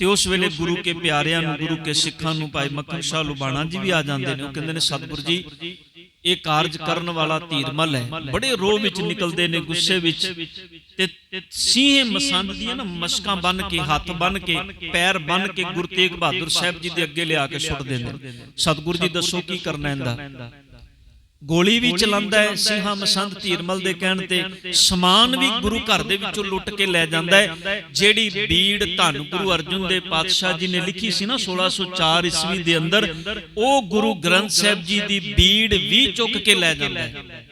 ਤੇ ਉਸ ਵੇਲੇ ਗੁਰੂ ਕੇ ਪਿਆਰਿਆਂ ਨੂੰ ਗੁਰੂ ਕੇ ਸਿੱਖਾਂ ਨੂੰ ਭਾਈ ਮੱਖਣ ਸ਼ਾਹ ਲੁਬਾਣਾ ਜੀ ਵੀ ਆ ਜਾਂਦੇ ਨੇ। ਉਹ ਕਹਿੰਦੇ ਨੇ ਸਤਿਗੁਰ ਜੀ ਇਹ ਕਾਰਜ ਕਰਨ ਵਾਲਾ ਧੀਰਮਲ ਹੈ। ਬੜੇ ਰੋਹ ਵਿੱਚ ਨਿਕਲਦੇ ਨੇ ਗੁੱਸੇ ਵਿੱਚ। ਤੇ ਸੀਹੇ ਮਸੰਦ ਦੀਆਂ ਨਾ ਮਸ਼ਕਾਂ ਬੰਨ ਕੇ ਹੱਥ ਬੰਨ ਕੇ ਪੈਰ ਬੰਨ ਕੇ ਗੁਰੂ ਤੇਗ ਬਹਾਦਰ ਸਾਹਿਬ ਜੀ ਦੇ ਅੱਗੇ ਲਿਆ ਕੇ ਸੁੱਟ ਦਿੰਦੇ ਸਤਿਗੁਰ ਜੀ ਦੱਸੋ ਕੀ ਕਰਨਾ ਇਹਦਾ। ਗੋਲੀ ਵੀ ਚਲਾਉਂਦਾ ਹੈ ਸਿੰਘਾਂ ਮਸੰਦ ਧੀਰਮਲ ਦੇ ਕਹਿਣ ਤੇ ਸਮਾਨ ਵੀ ਗੁਰੂ ਘਰ ਦੇ ਵਿੱਚੋਂ ਲੁੱਟ ਕੇ ਲੈ ਜਾਂਦਾ ਹੈ। ਜਿਹੜੀ ਬੀੜ ਧੰਨ ਗੁਰੂ ਅਰਜਨ ਦੇ ਪਾਤਸ਼ਾਹ ਜੀ ਨੇ ਲਿਖੀ ਸੀ ਨਾ 1604 ਈਸਵੀ ਦੇ ਅੰਦਰ ਉਹ ਗੁਰੂ ਗ੍ਰੰਥ ਸਾਹਿਬ ਜੀ ਦੀ ਬੀੜ ਵੀ ਚੁੱਕ ਕੇ ਲੈ ਜਾਂਦਾ ਹੈ।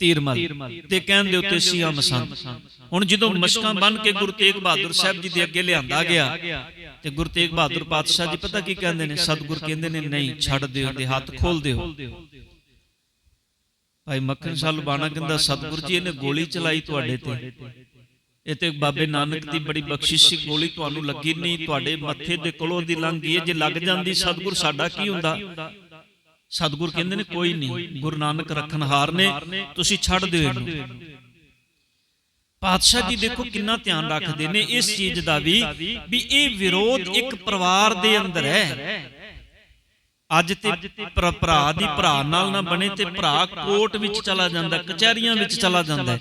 ਤੀਰਮਲ ਤੇ ਕਹਿਣ ਦੇ ਉੱਤੇ ਸਿੰਘਾਂ ਮਸੰਦ ਹੁਣ ਜਦੋਂ ਮਸ਼ਕਾਂ ਬੰਨ ਕੇ ਗੁਰੂ ਤੇਗ ਬਹਾਦਰ ਸਾਹਿਬ ਜੀ ਦੇ ਅੱਗੇ ਲਿਆਂਦਾ ਗਿਆ। ਤੇ ਗੁਰੂ ਤੇਗ ਬਹਾਦਰ ਪਾਤਸ਼ਾਹ ਜੀ ਪਤਾ ਕੀ ਕਹਿੰਦੇ ਨੇ? ਸਤਿਗੁਰ ਕਹਿੰਦੇ ਨੇ, ਨਹੀਂ, ਛੱਡ ਦਿਓ ਤੇ ਹੱਥ ਖੋਲ ਦਿਓ। ਭਾਈ ਮੱਖਣ ਸ਼ਾਹ ਲੁਬਾਣਾ ਕਹਿੰਦਾ, ਸਤਿਗੁਰ ਜੀ, ਇਹਨੇ ਗੋਲੀ ਚਲਾਈ ਤੁਹਾਡੇ ਤੇ। ਇਹ ਤੇ ਬਾਬੇ ਨਾਨਕ ਦੀ ਬੜੀ ਬਖਸ਼ਿਸ਼ ਸੀ, ਗੋਲੀ ਤੁਹਾਨੂੰ ਲੱਗੀ ਨਹੀਂ, ਤੁਹਾਡੇ ਮੱਥੇ ਦੇ ਕੋਲੋਂ ਦੀ ਲੰਘ ਗਈ ਹੈ। ਜੇ ਲੱਗ ਜਾਂਦੀ ਸਤਿਗੁਰ ਸਾਡਾ ਕੀ ਹੁੰਦਾ? ਸਤਿਗੁਰ ਕਹਿੰਦੇ ਨੇ, ਕੋਈ ਨਹੀਂ, ਗੁਰੂ ਨਾਨਕ ਰੱਖਣਹਾਰ ਨੇ, ਤੁਸੀਂ ਛੱਡ ਦਿਓ ਇਹਨੂੰ। ਪਾਤਸ਼ਾਹ ਜੀ ਦੇਖੋ ਕਿੰਨਾ ਧਿਆਨ ਰੱਖਦੇ ਨੇ ਇਸ ਚੀਜ਼ ਦਾ ਵੀ ਵੀ ਇਹ ਵਿਰੋਧ ਇੱਕ ਪਰਿਵਾਰ ਦੇ ਅੰਦਰ ਹੈ। ਅੱਜ ਤੇ ਭਰਾ ਦੀ ਭਰਾ ਨਾਲ ਨਾ ਬਣੇ ਤੇ ਭਰਾ ਕੋਰਟ ਵਿੱਚ ਚਲਾ ਜਾਂਦਾ ਕਚਹਿਰੀਆਂ ਵਿੱਚ ਚਲਾ ਜਾਂਦਾ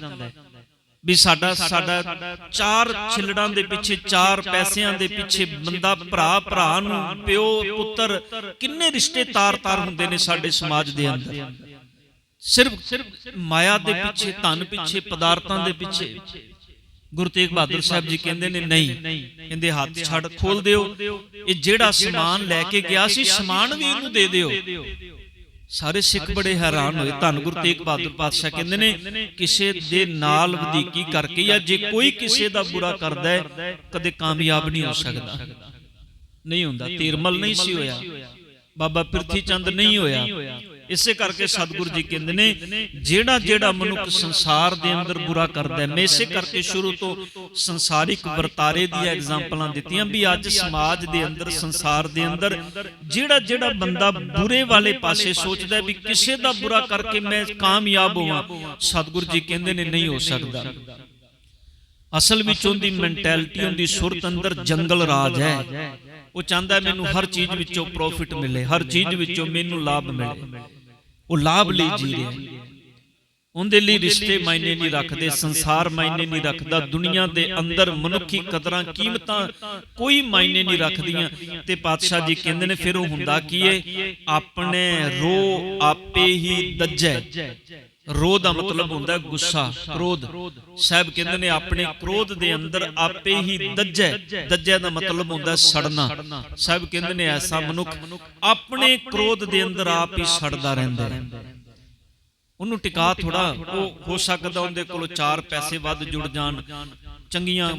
ਵੀ ਸਾਡਾ ਸਾਡਾ ਚਾਰ ਛਿਲੜਾਂ ਦੇ ਪਿੱਛੇ ਚਾਰ ਪੈਸਿਆਂ ਦੇ ਪਿੱਛੇ ਬੰਦਾ ਭਰਾ ਭਰਾ ਨੂੰ ਪਿਓ ਪੁੱਤਰ ਕਿੰਨੇ ਰਿਸ਼ਤੇ ਤਾਰ-ਤਾਰ ਹੁੰਦੇ ਨੇ ਸਾਡੇ ਸਮਾਜ ਦੇ ਅੰਦਰ? ਸਿਰਫ ਮਾਇਆ ਦੇ ਪਿੱਛੇ ਧਨ ਪਿੱਛੇ ਪਦਾਰਥਾਂ ਦੇ ਪਿੱਛੇ। ਗੁਰੂ ਤੇਗ ਬਹਾਦਰ ਸਾਹਿਬ ਜੀ ਕਹਿੰਦੇ ਨੇ ਨਹੀਂ ਕਹਿੰਦੇ ਹੱਥ ਛੱਡ ਖੋਲ ਦਿਓ। ਇਹ ਜਿਹੜਾ ਸਮਾਨ ਲੈ ਕੇ ਗਿਆ ਸੀ ਸਮਾਨ ਵੀ ਇਹਨੂੰ ਦੇ ਦਿਓ। ਸਾਰੇ ਸਿੱਖ ਬੜੇ ਹੈਰਾਨ ਹੋਏ। ਧੰਨ ਗੁਰੂ ਤੇਗ ਬਹਾਦਰ ਪਾਤਸ਼ਾਹ ਕਹਿੰਦੇ ਨੇ ਕਿਸੇ ਦੇ ਨਾਲ ਵਧੀਕੀ ਕਰਕੇ ਜਾਂ ਜੇ ਕੋਈ ਕਿਸੇ ਦਾ ਬੁਰਾ ਕਰਦਾ ਹੈ ਕਦੇ ਕਾਮਯਾਬ ਨਹੀਂ ਹੋ ਸਕਦਾ। ਨਹੀਂ ਹੁੰਦਾ। ਤੀਰਮਲ ਨਹੀਂ ਸੀ ਹੋਇਆ। ਬਾਬਾ ਪ੍ਰਿਥੀ ਚੰਦ ਨਹੀਂ ਹੋਇਆ। ਇਸੇ ਕਰਕੇ ਸਤਿਗੁਰੂ ਜੀ ਕਹਿੰਦੇ ਨੇ ਜਿਹੜਾ ਜਿਹੜਾ ਮਨੁੱਖ ਸੰਸਾਰ ਦੇ ਅੰਦਰ ਬੁਰਾ ਕਰਦਾ ਹੈ ਮੈਂ ਇਸੇ ਕਰਕੇ ਸ਼ੁਰੂ ਤੋਂ ਸੰਸਾਰਿਕ ਵਰਤਾਰੇ ਦੀਆਂ ਐਗਜ਼ਾਮਪਲਾਂ ਦਿੱਤੀਆਂ ਵੀ ਅੱਜ ਸਮਾਜ ਦੇ ਅੰਦਰ ਸੰਸਾਰ ਦੇ ਅੰਦਰ ਜਿਹੜਾ ਜਿਹੜਾ ਬੰਦਾ ਬੁਰੇ ਵਾਲੇ ਪਾਸੇ ਸੋਚਦਾ ਵੀ ਕਿਸੇ ਦਾ ਬੁਰਾ ਕਰਕੇ ਮੈਂ ਕਾਮਯਾਬ ਹੋਵਾਂ। ਸਤਿਗੁਰੂ ਜੀ ਕਹਿੰਦੇ ਨੇ ਨਹੀਂ ਹੋ ਸਕਦਾ। ਅਸਲ ਵਿੱਚ ਉਹਦੀ ਮੈਂਟੈਲਿਟੀ ਉਹਦੀ ਸੁਰਤ ਅੰਦਰ ਜੰਗਲ ਰਾਜ ਹੈ। ਉਹ ਚਾਹੁੰਦਾ ਮੈਨੂੰ ਹਰ ਚੀਜ਼ ਵਿੱਚੋਂ ਪ੍ਰੋਫਿਟ ਮਿਲੇ ਹਰ ਚੀਜ਼ ਵਿੱਚੋਂ ਮੈਨੂੰ ਲਾਭ ਮਿਲੇ। ਉਹ ਲਾਭ ਲਈ ਜੀ ਰਿਹਾ। ਉਹਦੇ ਲਈ ਰਿਸ਼ਤੇ ਮਾਇਨੇ ਨਹੀਂ ਰੱਖਦੇ ਸੰਸਾਰ ਮਾਇਨੇ ਨਹੀਂ ਰੱਖਦਾ ਦੁਨੀਆ ਦੇ ਅੰਦਰ ਮਨੁੱਖੀ ਕਦਰਾਂ ਕੀਮਤਾਂ ਕੋਈ ਮਾਇਨੇ ਨਹੀਂ ਰੱਖਦੀਆਂ। ਤੇ ਪਾਤਸ਼ਾਹ ਜੀ ਕਹਿੰਦੇ ਨੇ ਫਿਰ ਉਹ ਹੁੰਦਾ ਕੀ ਏ ਆਪਣੇ ਰੋ ਆਪੇ ਹੀ ਦੱਜੈ। ਰੋਹ ਦਾ ਮਤਲਬ ਹੁੰਦਾ ਗੁੱਸਾ, ਕ੍ਰੋਧ। ਸਾਹਿਬ ਕਹਿੰਦੇ ਨੇ, ਆਪਣੇ ਕ੍ਰੋਧ ਦੇ ਅੰਦਰ ਆਪੇ ਹੀ ਦੱਜੈ। ਦੱਜੈ ਦਾ ਮਤਲਬ ਹੁੰਦਾ ਸੜਨਾ। ਸਾਹਿਬ ਕਹਿੰਦੇ ਨੇ, ਐਸਾ ਮਨੁੱਖ ਆਪਣੇ ਕ੍ਰੋਧ ਦੇ ਅੰਦਰ ਆਪ ਹੀ ਸੜਦਾ ਰਹਿੰਦਾ ਹੈ। ਉਹਨੂੰ ਟਿਕਾ ਥੋੜਾ ਉਹ ਹੋ ਸਕਦਾ ਉਹਦੇ ਕੋਲ ਚਾਰ ਪੈਸੇ ਵੱਧ ਜੁੜ ਜਾਣ। ਚੰਗੀਆਂ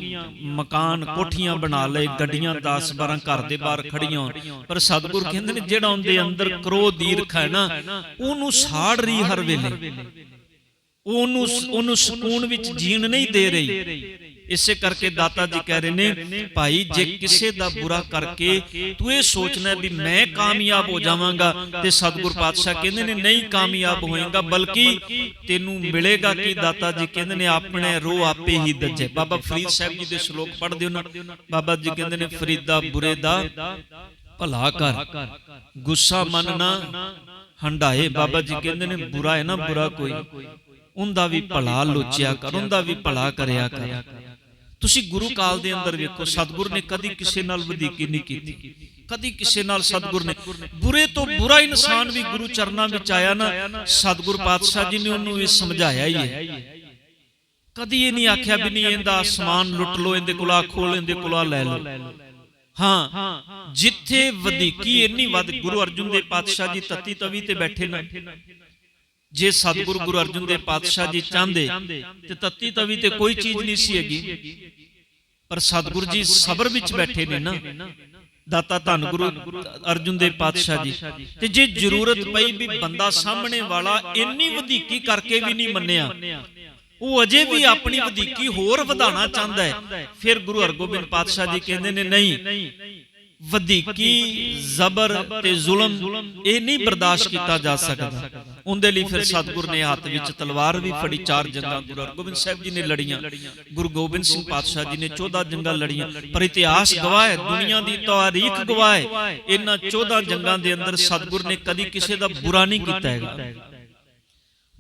ਮਕਾਨ ਕੋਠੀਆਂ ਬਣਾ ਲਏ ਗੱਡੀਆਂ 10 12 ਘਰ ਦੇ ਬਾਹਰ ਖੜੀਆਂ। ਪਰ ਸਤਿਗੁਰ ਕਹਿੰਦੇ ਨੇ ਜਿਹੜਾ ਉਹਦੇ ਅੰਦਰ ਕ੍ਰੋਧ ਈਰਖਾ ਹੈ ਨਾ ਉਹਨੂੰ ਸਾੜ ਰਹੀ ਹਰ ਵੇਲੇ। ਉਹ ਉਹਨੂੰ ਉਹਨੂੰ ਸਕੂਨ ਵਿੱਚ ਜੀਣ ਨਹੀਂ ਦੇ ਰਹੀ। ਇਸੇ ਕਰਕੇ ਦਾਤਾ ਜੀ ਕਹਿ ਰਹੇ ਨੇ ਭਾਈ ਜੇ ਕਿਸੇ ਦਾ ਬੁਰਾ ਕਰਕੇ ਤੂੰ ਇਹ ਸੋਚਣਾ ਵੀ ਮੈਂ ਕਾਮਯਾਬ ਹੋ ਜਾਵਾਂਗਾ ਤੇ ਸਤਿਗੁਰ ਪਾਤਸ਼ਾਹ ਕਹਿੰਦੇ ਨੇ ਨਹੀਂ ਕਾਮਯਾਬ ਹੋਏਗਾ ਬਲਕਿ ਤੈਨੂੰ ਮਿਲੇਗਾ ਕਿ ਦਾਤਾ ਜੀ ਕਹਿੰਦੇ ਨੇ ਆਪਣੇ ਰੋ ਆਪੇ ਹੀ ਦੱਜੇ। ਬਾਬਾ ਫਰੀਦ ਸਾਹਿਬ ਜੀ ਦੇ ਸ਼ਲੋਕ ਪੜ੍ਹਦੇ ਹੋ ਨਾ? ਬਾਬਾ ਜੀ ਕਹਿੰਦੇ ਨੇ ਫਰੀਦਾ ਬੁਰੇ ਦਾ ਭਲਾ ਕਰ। ਗੁੱਸਾ ਮਨ ਨਾ ਹੰਡਾਏ। ਬਾਬਾ ਜੀ ਕਹਿੰਦੇ ਨੇ ਬੁਰਾ ਹੈ ਨਾ ਬੁਰਾ ਕੋਈ। ਉਹਦਾ ਵੀ ਭਲਾ ਲੋਚਿਆ ਕਰ। ਉਹਦਾ ਵੀ ਭਲਾ ਕਰਿਆ ਕਰ। ਤੁਸੀਂ ਗੁਰੂ ਕਾਲ ਦੇ ਅੰਦਰ ਵੇਖੋ ਸਤਿਗੁਰ ਨੇ ਕਦੀ ਕਿਸੇ ਨਾਲ ਵਧੀਕੀ ਨਹੀਂ ਕੀਤੀ। ਕਦੀ ਕਿਸੇ ਨਾਲ ਸਤਿਗੁਰ ਨੇ ਬੁਰੇ ਤੋਂ ਬੁਰਾ ਇਨਸਾਨ ਵੀ ਗੁਰੂ ਚਰਨਾਂ ਵਿੱਚ ਆਇਆ ਨਾ ਸਤਿਗੁਰ ਪਾਤਸ਼ਾਹ ਜੀ ਨੇ ਉਹਨੂੰ ਇਹ ਸਮਝਾਇਆ ਹੀ ਹੈ ਕਦੀ ਇਹ ਨਹੀਂ ਆਖਿਆ ਵੀ ਨਹੀਂ ਇਹਦਾ ਸਮਾਨ ਲੁੱਟ ਲਓ ਇਹਦੇ ਕੋਲ ਆ ਖੋਲ ਇਹਦੇ ਕੋਲ ਆ ਲੈ ਲਓ। ਹਾਂ ਜਿੱਥੇ ਵਧੀਕੀ ਇੰਨੀ ਵੱਧ ਗੁਰੂ ਅਰਜੁਨ ਦੇ ਪਾਤਸ਼ਾਹ ਜੀ ਤਤੀ ਤਵੀ ਤੇ ਬੈਠੇ ਨੇ। ਜੇ ਸਤਿਗੁਰੂ ਗੁਰੂ ਅਰਜੁਨ ਦੇ ਪਾਤਸ਼ਾਹ ਜੀ ਚਾਹੁੰਦੇ ਤੇ ਤਤੀ ਤਵੀ ਤੇ ਕੋਈ ਚੀਜ਼ ਨਹੀਂ ਸੀ ਹੈਗੀ ਪਰ ਸਤਿਗੁਰੂ ਜੀ ਸਬਰ ਵਿੱਚ ਬੈਠੇ ਨੇ ਨਾ। ਦਾਤਾ ਧੰਨ ਗੁਰੂ ਅਰਜੁਨ ਦੇ ਪਾਤਸ਼ਾਹ ਜੀ। ਤੇ ਜੇ ਜ਼ਰੂਰਤ ਪਈ ਵੀ ਬੰਦਾ ਸਾਹਮਣੇ ਵਾਲਾ ਇੰਨੀ ਵਧੀਕੀ ਕਰਕੇ ਵੀ ਨਹੀਂ ਮੰਨਿਆ। ਉਹ ਅਜੇ ਵੀ ਆਪਣੀ ਵਧੀਕੀ ਹੋਰ ਵਧਾਉਣਾ ਚਾਹੁੰਦਾ ਹੈ। ਫਿਰ ਗੁਰੂ ਹਰਗੋਬਿੰਦ ਪਾਤਸ਼ਾਹ ਜੀ ਕਹਿੰਦੇ ਨੇ ਨਹੀਂ। ਵਧੀਕੀ ਜ਼ਬਰ ਤੇ ਜ਼ੁਲਮ ਇਹ ਨਹੀਂ ਬਰਦਾਸ਼ਤ ਕੀਤਾ ਜਾ ਸਕਦਾ। ਉਹਦੇ ਲਈ ਫਿਰ ਸਤਿਗੁਰ ਨੇ ਹੱਥ ਵਿੱਚ ਤਲਵਾਰ ਵੀ ਫੜੀ ਚਾਰ ਜੰਗਾਂ ਗੁਰੂ ਹਰਗੋਬਿੰਦ ਸਾਹਿਬ ਜੀ ਨੇ ਲੜੀਆਂ। ਗੁਰੂ ਗੋਬਿੰਦ ਸਿੰਘ ਪਾਤਸ਼ਾਹ ਜੀ ਨੇ 14 ਜੰਗਾਂ ਲੜੀਆਂ। ਪਰ ਇਤਿਹਾਸ ਗਵਾਹ ਹੈ ਦੁਨੀਆ ਦੀ ਤਾਰੀਖ ਗਵਾਹ ਹੈ। ਇਹਨਾਂ 14 ਜੰਗਾਂ ਦੇ ਅੰਦਰ ਸਤਿਗੁਰ ਨੇ ਕਦੀ ਕਿਸੇ ਦਾ ਬੁਰਾ ਨਹੀਂ ਕੀਤਾ ਹੈਗਾ।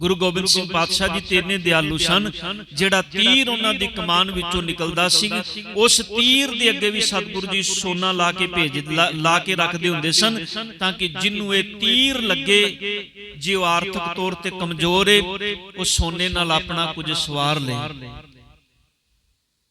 ਗੁਰੂ ਗੋਬਿੰਦ ਸਿੰਘ ਪਾਤਸ਼ਾਹ ਜੀ ਤੇਨੇ ਦਿਆਲੂ ਸਨ ਜਿਹੜਾ ਤੀਰ ਉਹਨਾਂ ਦੀ ਕਮਾਨ ਵਿੱਚੋਂ ਨਿਕਲਦਾ ਸੀ। ਉਸ ਤੀਰ ਦੇ ਅੱਗੇ ਵੀ ਸਤਿਗੁਰੂ ਜੀ ਸੋਨਾ ਲਾ ਕੇ ਭੇਜ ਲਾ- ਕੇ ਰੱਖਦੇ ਹੁੰਦੇ ਸਨ ਤਾਂ ਕਿ ਜਿੰਨੂੰ ਇਹ ਤੀਰ ਲੱਗੇ ਜੇ ਉਹ ਆਰਥਿਕ ਤੌਰ ਤੇ ਕਮਜ਼ੋਰ ਏ ਉਹ ਸੋਨੇ ਨਾਲ ਆਪਣਾ ਕੁਝ ਸਵਾਰ ਲੇ।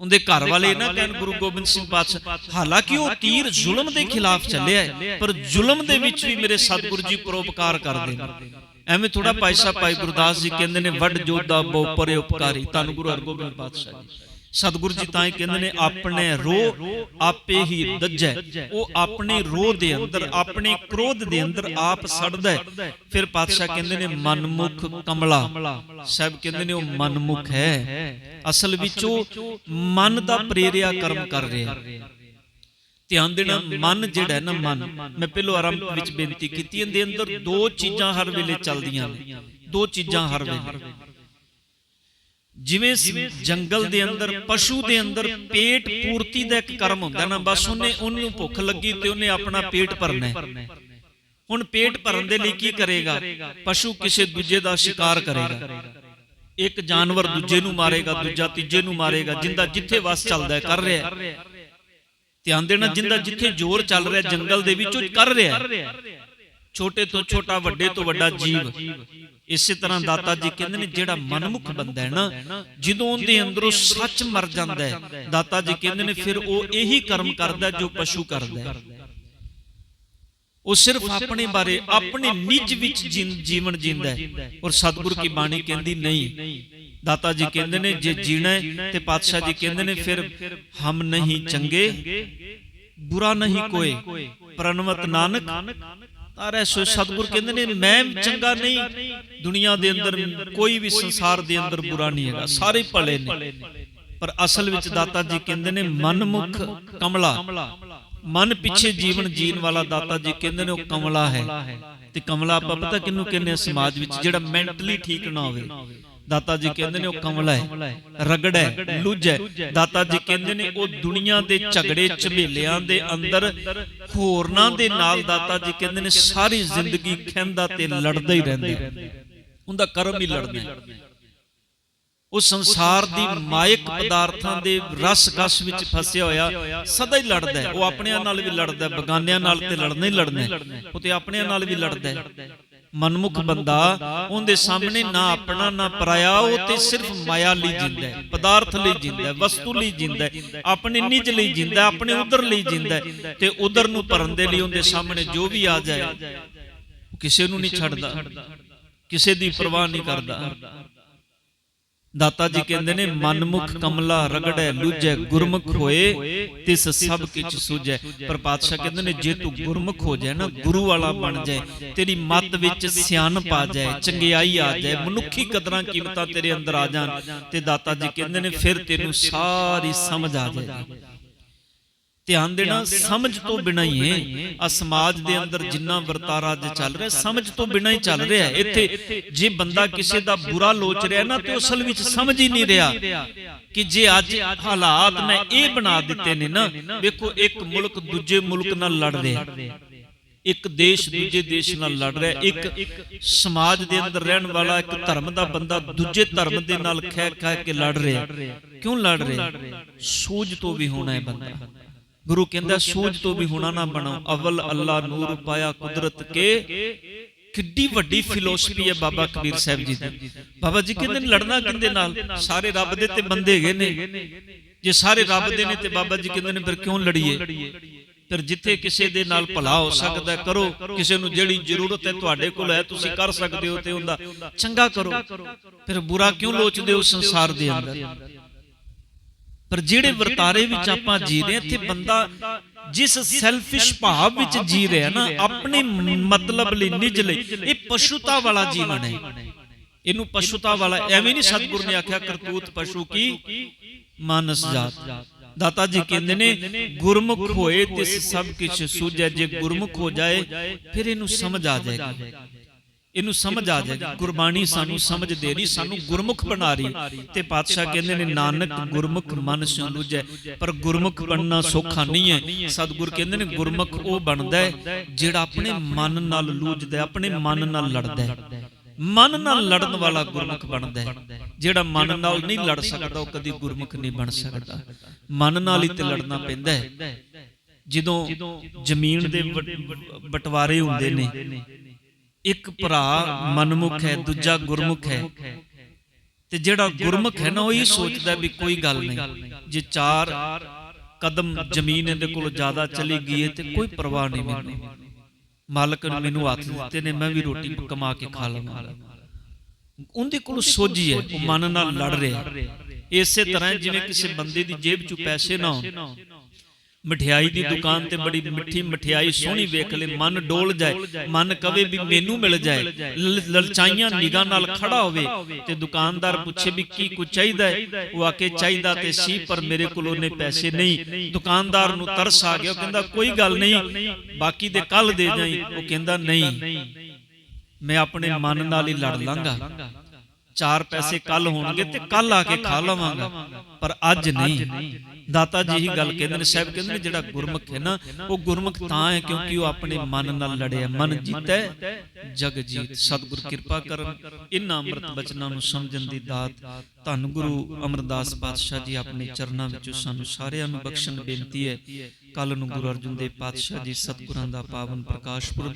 ਉਹਦੇ ਘਰ ਵਾਲੇ ਨਾ ਕਹਿਣ ਗੁਰੂ ਗੋਬਿੰਦ ਸਿੰਘ ਪਾਤਸ਼ਾਹ ਹਾਲਾਂਕਿ ਉਹ ਤੀਰ ਜ਼ੁਲਮ ਦੇ ਖਿਲਾਫ ਚੱਲਿਆ ਪਰ ਜ਼ੁਲਮ ਦੇ ਵਿੱਚ ਵੀ ਮੇਰੇ ਸਤਿਗੁਰੂ ਜੀ ਪਰਉਪਕਾਰ ਕਰਦੇ ਨੇ ਐਵੇਂ ਥੋੜਾ ਭਾਈ ਸਾਹਿਬ ਭਾਈ ਗੁਰਦਾਸ ਜੀ ਕਹਿੰਦੇ ਨੇ ਵੱਡ ਜੋਧਾ ਬਹੁ ਪਰੇ ਉਪਕਾਰੀ ਧੰਨ ਗੁਰੂ ਹਰਗੋਬਿੰਦ ਪਾਤਸ਼ਾਹ ਜੀ। ਸਤਿਗੁਰੂ ਜੀ। ਤਾਂ ਹੀ ਕਹਿੰਦੇ ਨੇ ਆਪਣੇ ਰੋ ਆਪੇ ਹੀ ਦੱਜੈ। ਉਹ ਆਪਣੇ ਰੋਹ ਦੇ ਅੰਦਰ ਆਪਣੇ ਕ੍ਰੋਧ ਦੇ ਅੰਦਰ ਆਪ ਸੜਦਾ। ਹੈ ਫਿਰ ਪਾਤਸ਼ਾਹ ਕਹਿੰਦੇ ਨੇ ਮਨਮੁਖ ਕਮਲਾ। ਸਾਹਿਬ ਕਹਿੰਦੇ ਨੇ ਉਹ ਮਨਮੁਖ ਹੈ। ਅਸਲ ਵਿੱਚ ਉਹ ਮਨ ਦਾ ਪ੍ਰੇਰਿਆ ਕਰਮ ਕਰ ਰਿਹਾ ਧਿਆਨ ਦੇਣਾ ਮਨ ਜਿਹੜਾ ਨਾ ਮਨ। ਮੈਂ ਪਹਿਲੋ ਆਰੰਭ ਵਿੱਚ ਬੇਨਤੀ ਕੀਤੀ ਇਹਦੇ ਅੰਦਰ ਦੋ ਚੀਜ਼ਾਂ ਹਰ ਵੇਲੇ ਚੱਲਦੀਆਂ ਨੇ। ਦੋ ਚੀਜ਼ਾਂ ਹਰ ਵੇਲੇ। ਜਿਵੇਂ ਜੰਗਲ ਦੇ ਅੰਦਰ ਪਸ਼ੂ ਦੇ ਅੰਦਰ ਪੇਟ ਪੂਰਤੀ ਦਾ ਇੱਕ ਕਰਮ ਹੁੰਦਾ ਨਾ ਬਸ ਉਹਨੇ ਉਹਨੂੰ ਭੁੱਖ ਲੱਗੀ ਤੇ ਉਹਨੇ ਆਪਣਾ ਪੇਟ ਭਰਨਾ ਹੈ। ਹੁਣ ਪੇਟ ਭਰਨ ਦੇ ਲਈ ਕੀ ਕਰੇਗਾ? ਪਸ਼ੂ ਕਿਸੇ ਦੂਜੇ ਦਾ ਸ਼ਿਕਾਰ ਕਰੇਗਾ। ਇੱਕ ਜਾਨਵਰ ਦੂਜੇ ਨੂੰ ਮਾਰੇਗਾ ਦੂਜਾ ਤੀਜੇ ਨੂੰ ਮਾਰੇਗਾ ਜਿੰਦਾ ਜਿੱਥੇ ਵਸ ਚੱਲਦਾ ਕਰ ਰਿਹਾ ਧਿਆਨ ਦੇਣਾ ਜਿੰਦਾ ਜਿੱਥੇ ਜ਼ੋਰ ਚੱਲ ਰਿਹਾ ਜੰਗਲ ਦੇ ਵਿੱਚ ਉਹ ਕਰ ਰਿਹਾ। ਛੋਟੇ ਤੋਂ ਛੋਟਾ ਵੱਡੇ ਤੋਂ ਵੱਡਾ ਜੀਵ। ਇਸੇ ਤਰ੍ਹਾਂ ਦਾਤਾ ਜੀ ਕਹਿੰਦੇ ਨੇ ਜਿਹੜਾ ਮਨਮੁਖ ਬੰਦਾ ਹੈ ਨਾ ਜਦੋਂ ਉਹਦੇ ਅੰਦਰੋਂ ਸੱਚ ਮਰ ਜਾਂਦਾ ਹੈ ਦਾਤਾ ਜੀ ਕਹਿੰਦੇ ਨੇ ਫਿਰ ਉਹ ਇਹੀ ਕਰਮ ਕਰਦਾ ਜੋ ਪਸ਼ੂ ਕਰਦਾ ਹੈ। ਉਹ ਸਿਰਫ ਆਪਣੇ ਬਾਰੇ ਆਪਣੇ ਨਿੱਜ ਵਿੱਚ ਜੀਵ- ਜੀਵਨ ਜਿੰਦਾ ਹੈ। ਔਰ ਸਤਿਗੁਰ ਕੀ ਬਾਣੀ ਕਹਿੰਦੀ ਨਹੀਂ। ਦਾਤਾ ਜੀ ਕਹਿੰਦੇ ਨੇ ਜੇ ਜੀਣਾ ਹੈ ਤੇ ਪਾਤਸ਼ਾਹ ਜੀ ਕਹਿੰਦੇ ਨੇ ਫਿਰ ਹਮ ਨਹੀਂ ਚੰਗੇ ਬੁਰਾ ਨਹੀਂ ਕੋਏ ਪ੍ਰਣਵਤ ਨਾਨਕ ਤਾਰੇ ਸੋ ਸਤਿਗੁਰ ਕਹਿੰਦੇ ਨੇ ਮੈਂ ਚੰਗਾ ਨਹੀਂ ਦੁਨੀਆ ਦੇ ਅੰਦਰ ਕੋਈ ਵੀ ਸੰਸਾਰ ਦੇ ਅੰਦਰ ਬੁਰਾ ਨਹੀਂ ਹੈਗਾ ਸਾਰੇ ਭਲੇ ਨੇ ਪਰ ਅਸਲ ਵਿੱਚ ਦਾਤਾ ਜੀ ਕਹਿੰਦੇ ਨੇ ਮਨਮੁਖ ਕਮਲਾ ਮਨ ਪਿੱਛੇ ਜੀਵਨ ਜੀਣ ਵਾਲਾ ਦਾਤਾ ਜੀ ਕਹਿੰਦੇ ਨੇ ਉਹ ਕਮਲਾ ਹੈ ਤੇ ਕਮਲਾ ਆਪਾਂ ਪਤਾ ਕਿਹਨੂੰ ਕਹਿੰਦੇ ਆ ਸਮਾਜ ਵਿੱਚ ਜਿਹੜਾ ਮੈਂਟਲੀ ਠੀਕ ਨਾ ਹੋਵੇ ਦਾਤਾ ਜੀ ਕਹਿੰਦੇ ਨੇ ਉਹ ਕਮਲਾ ਹੈ ਰਗੜ ਹੈ ਲੁੱਝ ਹੈ ਦਾਤਾ ਜੀ ਕਹਿੰਦੇ ਨੇ ਉਹ ਦੁਨੀਆ ਦੇ ਝਗੜੇ ਝਮੇਲਿਆਂ ਦੇ ਅੰਦਰ ਹੋਰਨਾਂ ਦੇ ਨਾਲ ਦਾਤਾ ਜੀ ਕਹਿੰਦੇ ਨੇ ਸਾਰੀ ਜ਼ਿੰਦਗੀ ਖੈਂਦਾ ਤੇ ਲੜਦਾ ਹੀ ਰਹਿੰਦਾ। ਉਹਦਾ ਕਰਮ ਹੀ ਲੜਨਾ ਹੈ ਉਹ ਸੰਸਾਰ ਦੀ ਮਾਇਕ ਪਦਾਰਥਾਂ ਦੇ ਰਸ ਕਸ ਵਿੱਚ ਫਸਿਆ ਹੋਇਆ ਸਦਾ ਹੀ ਲੜਦਾ ਹੈ। ਉਹ ਆਪਣਿਆਂ ਨਾਲ ਵੀ ਲੜਦਾ ਹੈ ਬਗਾਨਿਆਂ ਨਾਲ ਤੇ ਲੜਨਾ ਹੀ ਲੜਨਾ ਹੈ। ਉਹ ਤੇ ਆਪਣਿਆਂ ਨਾਲ ਵੀ ਲੜਦਾ ਹੈ। ਮਨਮੁਖ ਬੰਦਾ ਉਹਦੇ ਸਾਹਮਣੇ ਨਾ ਆਪਣਾ ਨਾ ਪਰਾਇਆ ਉਹ ਤੇ ਸਿਰਫ ਮਾਇਆ ਲਈ ਜਿੰਦਾ ਹੈ ਪਦਾਰਥ ਲਈ ਜਿੰਦਾ ਹੈ ਵਸਤੂ ਲਈ ਜਿੰਦਾ ਹੈ ਆਪਣੇ ਨਿੱਜ ਲਈ ਜਿੰਦਾ ਹੈ ਆਪਣੇ ਉਧਰ ਲਈ ਜਿੰਦਾ ਹੈ ਤੇ ਉਧਰ ਨੂੰ ਭਰਨ ਦੇ ਲਈ ਉਹਦੇ ਸਾਹਮਣੇ ਜੋ ਵੀ ਆ ਜਾਏ ਕਿਸੇ ਨੂੰ ਨਹੀਂ ਛੱਡਦਾ ਕਿਸੇ ਦੀ ਪਰਵਾਹ ਨਹੀਂ ਕਰਦਾ। ਦਾਤਾ ਜੀ ਕਹਿੰਦੇ ਨੇ ਮਨਮੁਖ ਕਮਲਾ ਰਗੜੈ ਲੂਜੈ ਗੁਰਮੁਖ ਹੋਏ ਤਿਸ ਸਭ ਕਿਛ ਸੂਝੈ। ਪਰ ਪਾਤਸ਼ਾਹ ਕਹਿੰਦੇ ਨੇ ਜੇ ਤੂੰ ਗੁਰਮੁਖ ਹੋ ਜਾਏ ਨਾ ਗੁਰੂ ਵਾਲਾ ਬਣ ਜਾਏ ਤੇਰੀ ਮੱਤ ਵਿੱਚ ਸਿਆਣਪ ਆ ਜਾਏ ਚੰਗਿਆਈ ਆ ਜਾਏ ਮਨੁੱਖੀ ਕਦਰਾਂ ਕੀਮਤਾਂ ਤੇਰੇ ਅੰਦਰ ਆ ਜਾਣ ਤੇ ਦਾਤਾ ਜੀ ਕਹਿੰਦੇ ਨੇ ਫਿਰ ਤੈਨੂੰ ਸਾਰੀ ਸਮਝ ਆ ਜਾਏਗੀ। ਧਿਆਨ ਦੇਣਾ ਸਮਝ ਤੋਂ ਬਿਨਾ ਹੀ ਹੈ। ਆ ਸਮਾਜ ਦੇ ਅੰਦਰ ਜਿੰਨਾ ਵਰਤਾਰਾ ਅੱਜ ਚੱਲ ਰਿਹਾ ਸਮਝ ਤੋਂ ਬਿਨਾ ਹੀ ਚੱਲ ਰਿਹਾ। ਇੱਥੇ ਜੇ ਬੰਦਾ ਕਿਸੇ ਦਾ ਬੁਰਾ ਲੋਚ ਰਿਹਾ ਨਾ ਤੇ ਉਹ ਅਸਲ ਵਿੱਚ ਸਮਝ ਹੀ ਨਹੀਂ ਰਿਹਾ ਕਿ ਜੇ ਅੱਜ ਹਾਲਾਤ ਮੈਂ ਇਹ ਬਣਾ ਦਿੱਤੇ ਨੇ ਨਾ ਵੇਖੋ ਇੱਕ ਮੁਲਕ ਦੂਜੇ ਮੁਲਕ ਨਾਲ ਲੜ ਰਿਹਾ। ਇੱਕ ਦੇਸ਼ ਦੂਜੇ ਦੇਸ਼ ਨਾਲ ਲੜ ਰਿਹਾ। ਇੱਕ ਸਮਾਜ ਦੇ ਅੰਦਰ ਰਹਿਣ ਵਾਲਾ ਇੱਕ ਧਰਮ ਦਾ ਬੰਦਾ ਦੂਜੇ ਧਰਮ ਦੇ ਨਾਲ ਖਹਿ ਖਹਿ ਕੇ ਲੜ ਰਿਹਾ। ਕਿਉਂ ਲੜ ਰਿਹਾ। ਸੂਝ ਤੋਂ ਵੀ ਹੋਣਾ ਹੈ ਬੰਦਾ ਗੁਰੂ ਕਹਿੰਦਾ ਸੂਝ ਤੋਂ ਵੀ ਹੋਣਾ ਨਾ ਬਣੋ ਅਵਲ ਅੱਲਾ ਨੂਰ ਪਾਇਆ ਕੁਦਰਤ ਕੇ। ਕਿੱਡੀ ਵੱਡੀ ਫਿਲਾਸਫੀ ਹੈ ਬਾਬਾ ਕਬੀਰ ਸਾਹਿਬ ਜੀ ਦੀ। ਬਾਬਾ ਜੀ ਕਹਿੰਦੇ ਨੇ ਲੜਨਾ ਕਿੰਦੇ ਨਾਲ? ਸਾਰੇ ਰੱਬ ਦੇ ਤੇ ਬੰਦੇ ਹੈਗੇ ਨੇ। ਜੇ ਸਾਰੇ ਰੱਬ ਦੇ ਨੇ ਤੇ ਬਾਬਾ ਜੀ ਕਹਿੰਦੇ ਨੇ ਫਿਰ ਕਿਉਂ ਲੜੀਏ? ਫਿਰ ਜਿੱਥੇ ਕਿਸੇ ਦੇ ਨਾਲ ਭਲਾ ਹੋ ਸਕਦਾ ਕਰੋ। ਕਿਸੇ ਨੂੰ ਜਿਹੜੀ ਜ਼ਰੂਰਤ ਹੈ ਤੁਹਾਡੇ ਕੋਲ ਹੈ ਤੁਸੀਂ ਕਰ ਸਕਦੇ ਹੋ ਤੇ ਉਹਦਾ। ਚੰਗਾ ਕਰੋ। ਫਿਰ ਬੁਰਾ ਕਿਉਂ ਲੋਚਦੇ ਹੋ ਸੰਸਾਰ ਦੇ ਅੰਦਰ? ਪਰ ਜਿਹੜੇ ਵਰਤਾਰੇ ਵਿੱਚ ਆਪਾਂ ਜੀ ਰਹੇ ਹਾਂ, ਇੱਥੇ ਬੰਦਾ ਜਿਸ ਸੈਲਫਿਸ਼ ਭਾਵ ਵਿੱਚ ਜੀ ਰਿਹਾ ਨਾ ਆਪਣੇ ਮਤਲਬ ਲਈ ਨਿਜ ਲਈ। ਇਹ ਪਸ਼ੂਤਾ ਵਾਲਾ ਜੀਵਨ ਹੈ। ਇਹਨੂੰ ਪਸ਼ੂਤਾ ਵਾਲਾ ਐਵੇਂ ਨਹੀਂ ਸਤਿਗੁਰ ਨੇ ਆਖਿਆ ਕਰਤੂਤ ਪਸ਼ੂ ਕੀ? ਮਾਨਸ ਜਾਤ। ਦਾਤਾ ਜੀ ਕਹਿੰਦੇ ਨੇ ਗੁਰਮੁਖ ਹੋਏ ਤਿਸ ਸਭ ਕਿਛ ਸੂਝੈ ਜੇ ਗੁਰਮੁਖ ਹੋ ਜਾਏ ਫਿਰ ਇਹਨੂੰ ਸਮਝ ਆ ਜਾਏਗੀ। ਇਹਨੂੰ ਸਮਝ ਆ ਜਾਏਗੀ। ਗੁਰਬਾਣੀ ਸਾਨੂੰ ਸਮਝ ਦੇ ਰਹੀ ਸਾਨੂੰ ਗੁਰਮੁਖ ਬਣਾ ਰਹੀ ਤੇ ਪਾਤਸ਼ਾਹ ਕਹਿੰਦੇ ਨੇ ਨਾਨਕ ਗੁਰਮੁਖ ਮਨ ਸਿਉ ਲੁਜੈ ਪਰ ਗੁਰਮੁਖ ਬਣਨਾ ਸੌਖਾ ਨਹੀਂ ਹੈ। ਸਤਿਗੁਰ ਕਹਿੰਦੇ ਨੇ ਗੁਰਮੁਖ ਉਹ ਬਣਦਾ ਹੈ ਜਿਹੜਾ ਆਪਣੇ ਮਨ ਨਾਲ ਲੂਝਦਾ ਆਪਣੇ ਮਨ ਨਾਲ ਲੜਦਾ ਹੈ। ਮਨ ਨਾਲ ਲੜਨ ਵਾਲਾ ਗੁਰਮੁਖ ਬਣਦਾ ਹੈ। ਜਿਹੜਾ ਮਨ ਨਾਲ ਨਹੀਂ ਲੜ ਸਕਦਾ ਉਹ ਕਦੀ ਗੁਰਮੁਖ ਨਹੀਂ ਬਣ ਸਕਦਾ। ਮਨ ਨਾਲ ਹੀ ਤੇ ਲੜਨਾ ਪੈਂਦਾ ਹੈ। ਜਦੋਂ ਜ਼ਮੀਨ ਦੇ ਬਟਵਾਰੇ ਹੁੰਦੇ ਨੇ ਇੱਕ ਭਰਾ ਮਨਮੁਖ ਹੈ ਦੂਜਾ ਗੁਰਮੁਖ ਹੈ। ਤੇ ਜਿਹੜਾ ਗੁਰਮੁਖ ਹੈ ਨਾ ਉਹ ਇਹ ਸੋਚਦਾ ਵੀ ਕੋਈ ਗੱਲ ਨਹੀਂ। ਜੇ ਚਾਰ ਕਦਮ ਜ਼ਮੀਨ ਇਹਦੇ ਕੋਲ ਜ਼ਿਆਦਾ ਚਲੀ ਗਈ ਹੈ ਤੇ ਕੋਈ ਪਰਵਾਹ ਨਹੀਂ ਮੈਨੂੰ। ਮਾਲਕ ਨੇ ਮੈਨੂੰ ਹੱਥ ਦਿੱਤੇ ਨੇ ਮੈਂ ਵੀ ਰੋਟੀ ਕਮਾ ਕੇ ਖਾ ਲਵਾਂ। ਉਹਦੇ ਕੋਲ ਸੋਝੀ ਹੈ ਉਹ ਮਨ ਨਾਲ ਲੜ ਰਿਹਾ। ਇਸੇ ਤਰ੍ਹਾਂ ਜਿਵੇਂ ਕਿਸੇ ਬੰਦੇ ਦੀ ਜੇਬ 'ਚ ਪੈਸੇ ਨਾ ਹੋਣ। ਮਠਿਆਈ ਦੀ ਦੁਕਾਨ ਤੇ ਬੜੀ ਮਿੱਠੀ ਮਠਿਆਈ ਸੋਹਣੀ ਵੇਖ ਲੈ ਮਨ ਡੋਲ ਜਾਏ ਮਨ ਕਵੇ ਵੀ ਮੈਨੂੰ ਮਿਲ ਜਾਏ ਲਲਚਾਈਆਂ ਨਿਗਾਹ ਨਾਲ ਖੜਾ ਹੋਵੇ ਤੇ ਦੁਕਾਨਦਾਰ ਪੁੱਛੇ ਵੀ ਕੀ ਕੁਝ ਚਾਹੀਦਾ ਹੈ? ਉਹ ਆਕੇ ਚਾਹੀਦਾ ਤੇ ਸੀ ਪਰ ਮੇਰੇ ਕੋਲ ਉਹਨੇ ਪੈਸੇ ਨਹੀਂ। ਦੁਕਾਨਦਾਰ ਨੂੰ ਤਰਸ ਆ ਗਿਆ ਉਹ ਕਹਿੰਦਾ ਕੋਈ ਗੱਲ ਨਹੀਂ ਬਾਕੀ ਦੇ ਕੱਲ ਦੇ ਜਾਈ। ਉਹ ਕਹਿੰਦਾ ਨਹੀਂ। ਮੈਂ ਆਪਣੇ ਮਨ ਨਾਲ ਹੀ ਲੜ ਲਾਂਗਾ। ਚਾਰ ਪੈਸੇ ਕੱਲ ਹੋਣਗੇ ਤੇ ਕੱਲ ਆ ਕੇ ਖਾ ਲਵਾਂਗਾ। ਪਰ ਅੱਜ ਨਹੀਂ ਦਾਤਾ ਜੀ ਹੀ ਗੱਲ ਕਹਿੰਦੇ ਨੇ ਸਾਹਿਬ ਕਹਿੰਦੇ ਨੇ ਜਿਹੜਾ ਗੁਰਮੁਖ ਹੈ ਨਾ ਉਹ ਗੁਰਮੁਖ ਤਾਂ ਹੈ ਕਿਉਂਕਿ ਉਹ ਆਪਣੇ ਮਨ ਨਾਲ ਲੜਿਆ ਮਨ ਜਿੱਤੈ ਜਗ ਜੀਤ ਸਤਿਗੁਰ ਕਿਰਪਾ ਕਰਨ ਇਨ੍ਹਾਂ ਅੰਮ੍ਰਿਤ ਬਚਨਾਂ ਨੂੰ ਸਮਝਣ ਦੀ ਦਾਤ ਧੰਨ ਗੁਰੂ ਅਮਰਦਾਸ ਪਾਤਸ਼ਾਹ ਜੀ ਆਪਣੇ ਚਰਨਾਂ ਵਿੱਚੋਂ ਸਾਨੂੰ ਸਾਰਿਆਂ ਨੂੰ ਬਖਸ਼ਣ ਬੇਨਤੀ ਹੈ। ਕੱਲ ਨੂੰ ਗੁਰੂ ਅਰਜਨ ਦੇਵ ਪਾਤਸ਼ਾਹ ਜੀ ਸਤਿਗੁਰਾਂ ਦਾ ਪਾਵਨ ਪ੍ਰਕਾਸ਼ ਪੁਰਬ